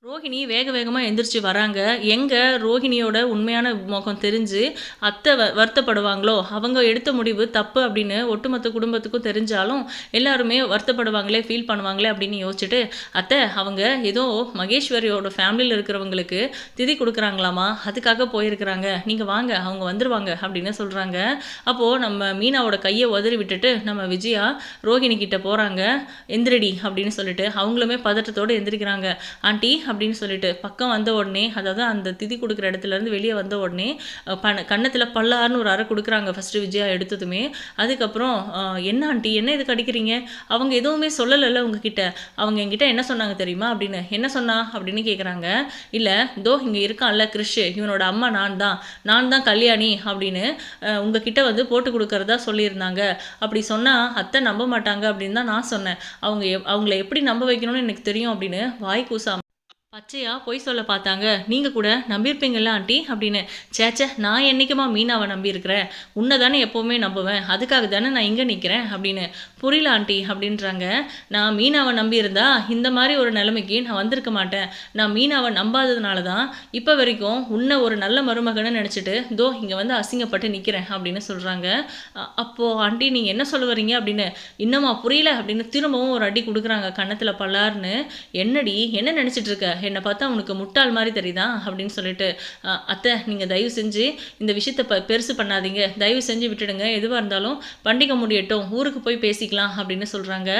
ரோஹிணி வேக வேகமாக எந்திரிச்சு வராங்க. எங்கே ரோஹிணியோட உண்மையான முகம் தெரிஞ்சு அத்தை வ வருத்தப்படுவாங்களோ? அவங்க எடுத்த முடிவு தப்பு அப்படின்னு ஒட்டுமொத்த குடும்பத்துக்கும் தெரிஞ்சாலும் எல்லாருமே வருத்தப்படுவாங்களே ஃபீல் பண்ணுவாங்களே அப்படின்னு யோசிச்சுட்டு அத்தை அவங்க ஏதோ மகேஸ்வரியோட ஃபேமிலியில் இருக்கிறவங்களுக்கு திதி கொடுக்குறாங்களாமா? அதுக்காக போயிருக்கிறாங்க. நீங்கள் வாங்க அவங்க வந்துடுவாங்க அப்படின்னு சொல்கிறாங்க அப்போது நம்ம மீனாவோட கையை உதறி விட்டுட்டு நம்ம விஜயா ரோஹிணி கிட்டே போகிறாங்க எந்திரடி அப்படின்னு சொல்லிட்டு அவங்களுமே பதட்டத்தோடு எந்திரிக்கிறாங்க. ஆண்டி அப்படின்னு சொல்லிட்டு பக்கம் வந்த உடனே அதாவது அந்த திதி கொடுக்குற இடத்துலேருந்து வெளியே வந்த உடனே பண கன்னத்தில் பல்லாருன்னு ஒரு அறை கொடுக்குறாங்க ஃபஸ்ட்டு விஜயா எடுத்ததுமே. அதுக்கப்புறம் என்ன ஆண்டி என்ன இது கடிக்கிறீங்க அவங்க எதுவுமே சொல்லலைல்ல உங்ககிட்ட. அவங்க என்கிட்ட என்ன சொன்னாங்க தெரியுமா அப்படின்னு என்ன சொன்னா அப்படின்னு கேட்குறாங்க இல்லை இதோ இங்கே இருக்கான்ல கிறிஷ் இவனோட அம்மா நான் தான். நான் தான் கல்யாணி அப்படின்னு உங்ககிட்ட வந்து போட்டு கொடுக்குறதா சொல்லியிருந்தாங்க. அப்படி சொன்னால் அத்தை நம்ப மாட்டாங்க அப்படின்னு தான் நான் சொன்னேன். அவங்க எப்- அவங்கள எப்படி நம்ப வைக்கணும்னு எனக்கு தெரியும் அப்படின்னு வாய் கூசாம பச்சையா பொய் சொல்ல பார்த்தாங்க. நீங்கள் கூட நம்பியிருப்பீங்கல்ல ஆண்டி? அப்படின்னு. சேச்சே நான் என்னைக்குமா மீனாவை நம்பியிருக்கிறேன் உன்னை தானே எப்போவுமே நம்புவேன். அதுக்காக தானே நான் இங்கே நிற்கிறேன் அப்படின்னு. புரியல ஆண்டி அப்படின்றாங்க. நான் மீனாவை நம்பியிருந்தா இந்த மாதிரி ஒரு நிலைமைக்கு நான் வந்திருக்க மாட்டேன். நான் மீனாவை நம்பாததுனால தான் இப்போ வரைக்கும் உன்னை ஒரு நல்ல மருமகன்னு நினச்சிட்டு தோ இங்கே வந்து அசிங்கப்பட்டு நிற்கிறேன் அப்படின்னு சொல்கிறாங்க அப்போது ஆண்டி நீங்கள் என்ன சொல்ல வரீங்க அப்படின்னு. இன்னுமா புரியல அப்படின்னு திரும்பவும் ஒரு அடி கொடுக்குறாங்க கன்னத்தில் பல்லார்னு. என்னடி என்ன நினச்சிட்டு இருக்க? என்னை பார்த்தா உனக்கு முட்டாள் மாதிரி தெரியுதா அப்படின்னு சொல்லிட்டு அத்தை நீங்கள் தயவு செஞ்சு இந்த விஷயத்தை ப பெருசு பண்ணாதீங்க. தயவு செஞ்சு விட்டுடுங்க. எதுவாக இருந்தாலும் பண்டிகை முடியட்டும். ஊருக்கு போய் பேசிக்கலாம் அப்படின்னு சொல்கிறாங்க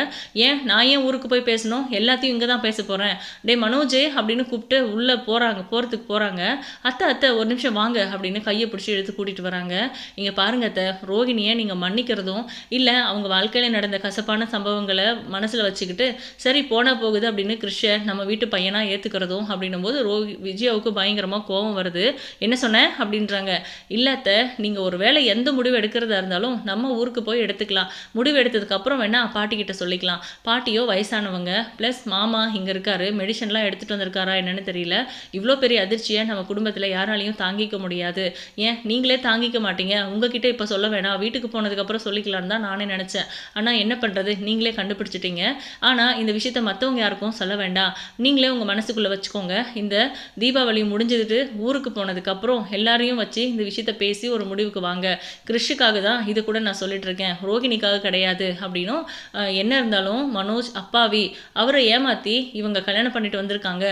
ஏன்? நான் ஏன் ஊருக்கு போய் பேசணும்? எல்லாத்தையும் இங்கே தான் பேச போகிறேன் டே மனோஜே அப்படின்னு கூப்பிட்டு உள்ளே போகிறாங்க போகிறதுக்கு போகிறாங்க அத்தை அத்தை ஒரு நிமிஷம் வாங்க அப்படின்னு கையை பிடிச்சி எடுத்து கூட்டிகிட்டு வராங்க. இங்கே பாருங்க அத்தை ரோகிணியை நீங்கள் மன்னிக்கிறதும் இல்லை அவங்க வாழ்க்கையில் நடந்த கசப்பான சம்பவங்களை மனசில் வச்சுக்கிட்டு சரி போனால் போகுது அப்படின்னு கிருஷ்ண நம்ம வீட்டு பையனாக எடுத்துக்கிறதும் அப்படின்னும் போது ரோ விஜயாவுக்கு பயங்கரமாக கோபம் வருது. என்ன சொன்னேன் அப்படின்றாங்க. இல்லாத்த நீங்கள் ஒரு வேலை எந்த முடிவு எடுக்கிறதா இருந்தாலும் நம்ம ஊருக்கு போய் எடுத்துக்கலாம். முடிவு எடுத்ததுக்கப்புறம் வேணால் பாட்டிக்கிட்ட சொல்லிக்கலாம். பாட்டியோ வயசானவங்க ப்ளஸ் மாமா இங்கே இருக்காரு மெடிசன்லாம் எடுத்துகிட்டு வந்திருக்காரா என்னன்னு தெரியல. இவ்வளோ பெரிய அதிர்ச்சியை நம்ம குடும்பத்தில் யாராலையும் தாங்கிக்க முடியாது. ஏன்? நீங்களே தாங்கிக்க மாட்டீங்க. உங்ககிட்ட இப்போ சொல்ல வேணாம். வீட்டுக்கு போனதுக்கப்புறம் சொல்லிக்கலான்னு தான் நானே நினச்சேன். ஆனால் என்ன பண்ணுறது நீங்களே கண்டுபிடிச்சிட்டீங்க. ஆனால் இந்த விஷயத்த மற்றவங்க யாருக்கும் சொல்ல வேண்டாம். நீங்களே உங்கள் மனசுக்குள்ளே வச்சுக்கோங்க. இந்த தீபாவளி முடிஞ்சதுட்டு ஊருக்கு போனதுக்கப்புறம் எல்லாரையும் வச்சு இந்த விஷயத்த பேசி ஒரு முடிவுக்கு வாங்க. கிறிஷுக்காக தான் இது கூட நான் சொல்லிட்டு இருக்கேன் ரோகிணிக்காக கிடையாது அப்படின்னும் என்ன இருந்தாலும் மனோஜ் அப்பாவி அவரை ஏமாற்றி இவங்க கல்யாணம் பண்ணிட்டு வந்திருக்காங்க.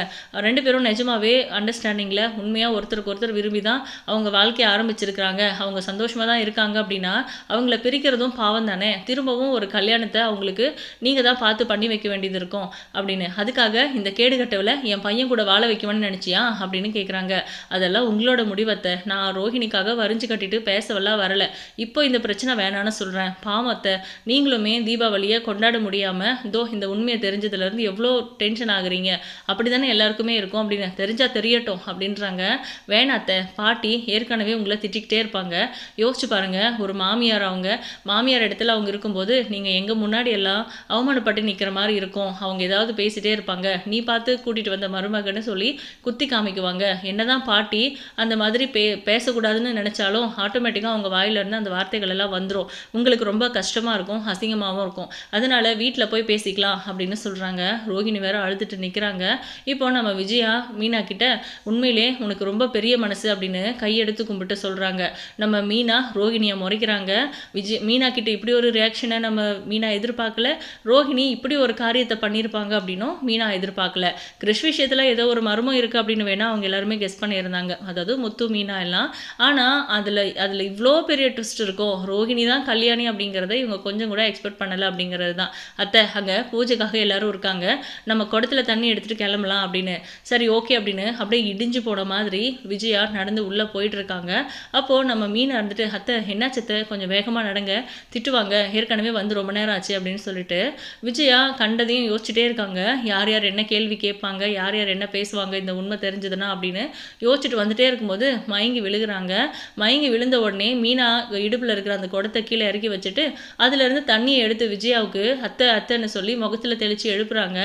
ரெண்டு பேரும் நிஜமாவே அண்டர்ஸ்டாண்டிங்கில் உண்மையாக ஒருத்தருக்கு ஒருத்தர் விரும்பி தான் அவங்க வாழ்க்கையை ஆரம்பிச்சிருக்கிறாங்க. அவங்க சந்தோஷமாக தான் இருக்காங்க அப்படின்னா அவங்கள பிரிக்கிறதும் பாவம் தானே திரும்பவும் ஒரு கல்யாணத்தை அவங்களுக்கு நீங்கள் தான் பார்த்து பண்ணி வைக்க வேண்டியது இருக்கும் அப்படின்னு. அதுக்காக இந்த கேடுகட்டவில் என் பையன் கூட வாழ வைக்கணும்னு நினச்சியா? அப்படின்னு கேட்குறாங்க அதெல்லாம் உங்களோட முடிவத்தை. நான் ரோஹிணிக்காக வரிஞ்சு கட்டிட்டு பேசவெல்லாம் வரல. இப்போ இந்த பிரச்சனை வேணான்னு சொல்கிறேன் பாவத்தை. நீங்களுமே தீபாவளியை கொண்டாட முடியாமல் இதோ இந்த உண்மையை தெரிஞ்சதுலேருந்து எவ்வளோ டென்ஷன் ஆகுறீங்க? அப்படி தானே எல்லாருக்குமே இருக்கும் அப்படின்னு. தெரிஞ்சால் தெரியட்டும் அப்படின்றாங்க. வேணாத்த. பாட்டி ஏற்கனவே உங்களை திட்டிக்கிட்டே இருப்பாங்க. யோசிச்சு பாருங்கள் ஒரு மாமியார் அவங்க. மாமியார் இடத்துல அவங்க இருக்கும்போது நீங்கள் எங்கள் முன்னாடி எல்லாம் அவமானப்பட்டு நிற்கிற மாதிரி இருக்கும். அவங்க ஏதாவது பேசிகிட்டே இருப்பாங்க. நீ பார்த்து கூட்டிகிட்டு வந்த மருமகன்னு சொல்லி குத்தி காமிக்குவாங்க. என்னதான் பாட்டி அந்த மாதிரி பே பேசக்கூடாதுன்னு நினச்சாலும் ஆட்டோமேட்டிக்காக அவங்க வாயிலிருந்து அந்த வார்த்தைகள் எல்லாம் வந்துடும் உங்களுக்கு ரொம்ப கஷ்டமாக இருக்கும் அசிங்கமாகவும் இருக்கும். அதனால் வீட்டில் போய் பேசிக்கலாம் அப்படின்னு சொல்கிறாங்க ரோஹிணி வேற அழுதுட்டு நிற்கிறாங்க இப்போ நம்ம விஜயா மீனா கிட்ட உண்மையிலே உனக்கு ரொம்ப பெரிய மனசு அப்படின்னு கையெடுத்து கும்பிட்டு சொல்கிறாங்க நம்ம மீனா ரோஹிணியை முறைக்கிறாங்க. விஜய் மீனா கிட்ட இப்படி ஒரு ரியாக்ஷனை நம்ம மீனா எதிர்பார்க்கல. ரோஹிணி இப்படி ஒரு காரியத்தை பண்ணியிருப்பாங்க அப்படின்னும் மீனா எதிர்பார்க்கல. கிறிஷ் விஷயத்தில் ஏதோ ஒரு மர்மம் இருக்குது அப்படின்னு வேணால் அவங்க எல்லாருமே கெஸ் பண்ணியிருந்தாங்க. அதாவது முத்து மீனா எல்லாம். ஆனால் அதில் அதில் இவ்வளோ பெரிய ட்விஸ்ட் இருக்கும் ரோஹிணி தான் கல்யாணி அப்படிங்கிறத இவங்க கொஞ்சம் கூட எக்ஸ்பெக்ட் பண்ணலை அப்படிங்கிறது தான். அத்தை அங்கே பூஜைக்காக எல்லாரும் இருக்காங்க. நம்ம குடத்துல தண்ணி எடுத்துகிட்டு கிளம்பலாம் அப்படின்னு. சரி ஓகே அப்படின்னு அப்படியே இடிஞ்சு போன மாதிரி விஜயா நடந்து உள்ளே போயிட்டு இருக்காங்க அப்போது நம்ம மீனை இருந்துட்டு அத்தை என்ன சத்தை கொஞ்சம் வேகமாக நடங்க. திட்டுவாங்க. ஏற்கனவே வந்து ரொம்ப நேரம் ஆச்சு அப்படின்னு சொல்லிட்டு. விஜயா கண்டதையும் யோசிச்சுட்டே இருக்காங்க. யார் யார் என்ன கேள்வி கேட்பாங்க யார் யார் என்ன பேசுவாங்க இந்த உண்மை தெரிஞ்சதுன்னா அப்படின்னு யோசிச்சுட்டு வந்துட்டே இருக்கும்போது மயங்கி விழுகிறாங்க. மயங்கி விழுந்த உடனே மீனா இடுப்பில் இருக்கிற அந்த குடத்தை கீழே இறக்கி வச்சுட்டு அதுலேருந்து தண்ணியை எடுத்து விஜயாவுக்கு அத்தை அத்தைன்னு சொல்லி முகத்தில் தெளித்து எழுப்புறாங்க.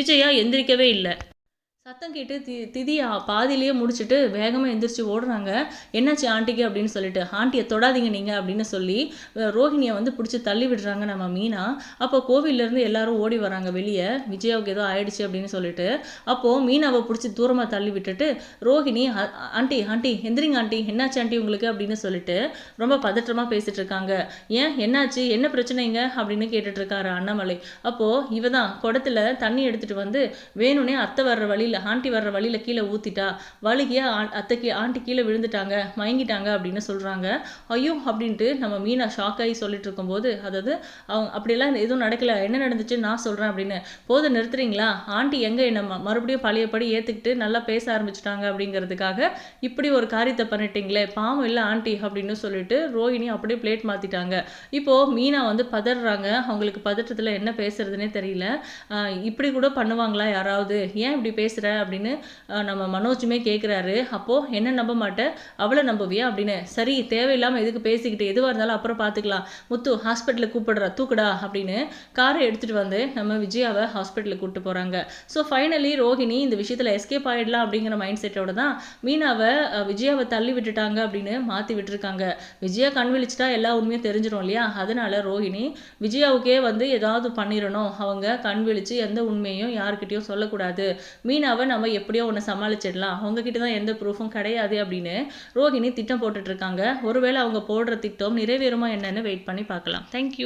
விஜயா எந்திரிக்கவே இல்லை. சத்தம் கேட்டு தி திதி பாதியிலேயே முடிச்சுட்டு வேகமாக எந்திரிச்சு ஓடுறாங்க. என்னாச்சு ஆண்டிக்கு அப்படின்னு சொல்லிட்டு ஆண்டியை தொடாதீங்க நீங்கள் அப்படின்னு சொல்லி ரோஹிணியை வந்து பிடிச்சி தள்ளி விடுறாங்க நம்ம மீனா. அப்போ கோவிலேருந்து எல்லாரும் ஓடி வராங்க வெளியே. விஜயாவுக்கு ஏதோ ஆயிடுச்சு அப்படின்னு சொல்லிட்டு. அப்போது மீனாவை பிடிச்சி தூரமாக தள்ளி விட்டுட்டு ரோஹிணி ஆண்டி ஆண்டி எந்திரிங்க ஆண்டி என்னாச்சு ஆண்டி உங்களுக்கு? அப்படின்னு சொல்லிட்டு ரொம்ப பதற்றமாக பேசிகிட்டு இருக்காங்க. ஏன்? என்னாச்சு? என்ன பிரச்சனைங்க அப்படின்னு கேட்டுட்ருக்காரு அண்ணாமலை. அப்போது இவ தான் குடத்துல தண்ணி எடுத்துகிட்டு வந்து வேணும்னே அத்தை வர்ற வழியில் ஆண்டி வர்ற வழியில் கீழே ஊற்றிட்டா வழுகியா அத்தை கீ ஆண்டி கீழே விழுந்துட்டாங்க மயங்கிட்டாங்க அப்படின்னு சொல்கிறாங்க ஐயோ அப்படின்ட்டு நம்ம மீனா ஷாக் ஆகி சொல்லிட்டு இருக்கும்போது அதாவது அவங்க அப்படியெல்லாம் எதுவும் நடக்கல என்ன நடந்துச்சு நான் சொல்கிறேன் அப்படின்னு. போதும் நிறுத்துறீங்களா? ஆண்டி எங்கே என்ன மறுபடியும் பழையபடி ஏற்றுக்கிட்டு நல்லா பேச ஆரம்பிச்சிட்டாங்க அப்படிங்கிறதுக்காக இப்படி ஒரு காரியத்தை பண்ணிட்டீங்களே பாவம் இல்லை ஆண்டி அப்படின்னு சொல்லிட்டு ரோஹிணி அப்படியே பிளேட் மாற்றிட்டாங்க இப்போது மீனா வந்து பதறாங்க. அவங்களுக்கு பதற்றத்தில் என்ன பேசுறதுனே தெரியல. இப்படி கூட பண்ணுவாங்களா யாராவது? ஏன் இப்படி பேசுகிற அப்படின்னு நம்ம மனோஜுமே கேட்குறாரு. அப்போது என்ன நம்ப மாட்டேன் அவளை நம்புவியா? அப்படின்னு. சரி தேவையில்லாமல் எதுக்கு பேசிக்கிட்டு எதுவாக இருந்தாலும் அப்புறம் பார்த்துக்கலாம் முத்து ஹாஸ்பிட்டலுக்கு கூப்பிடுறா தூக்குடா அப்படின்னு காரை எடுத்துகிட்டு வந்து நம்ம விஜயாவை ஹாஸ்பிட்டலுக்கு கூப்பிட்டு போகிறாங்க ஸோ ஃபைனலி ரோஹிணி இந்த விஷயத்தில் எஸ்கேப் ஆகிடலாம் அப்படிங்கிற மைண்ட் செட்டோட தான் மீனாவை விஜயாவை தள்ளி விட்டுட்டாங்க அப்படின்னு மாற்றி விட்டுருக்காங்க. விஜயா கண் விழிச்சிட்டா எல்லா உண்மையும் தெரிஞ்சிடும் இல்லையா? அதனால ரோஹிணி விஜயாவுக்கே வந்து ஏதாவது பண்ணிடணும். அவங்க கண் விழிச்சு எந்த உண்மையும் யாருக்கிட்டையும் சொல்லக்கூடாது. மீனாவை அவன் நம்ம எப்படியோ ஒன்று சமாளிச்சிடலாம். அவங்கக்கிட்ட தான் எந்த ப்ரூஃபும் கிடையாது அப்படின்னு ரோகிணி திட்டம் போட்டுட்ருக்காங்க ஒருவேளை அவங்க போடுற திட்டம் நிறைவேறுமா என்னன்னு வெயிட் பண்ணி பார்க்கலாம். தேங்க்யூ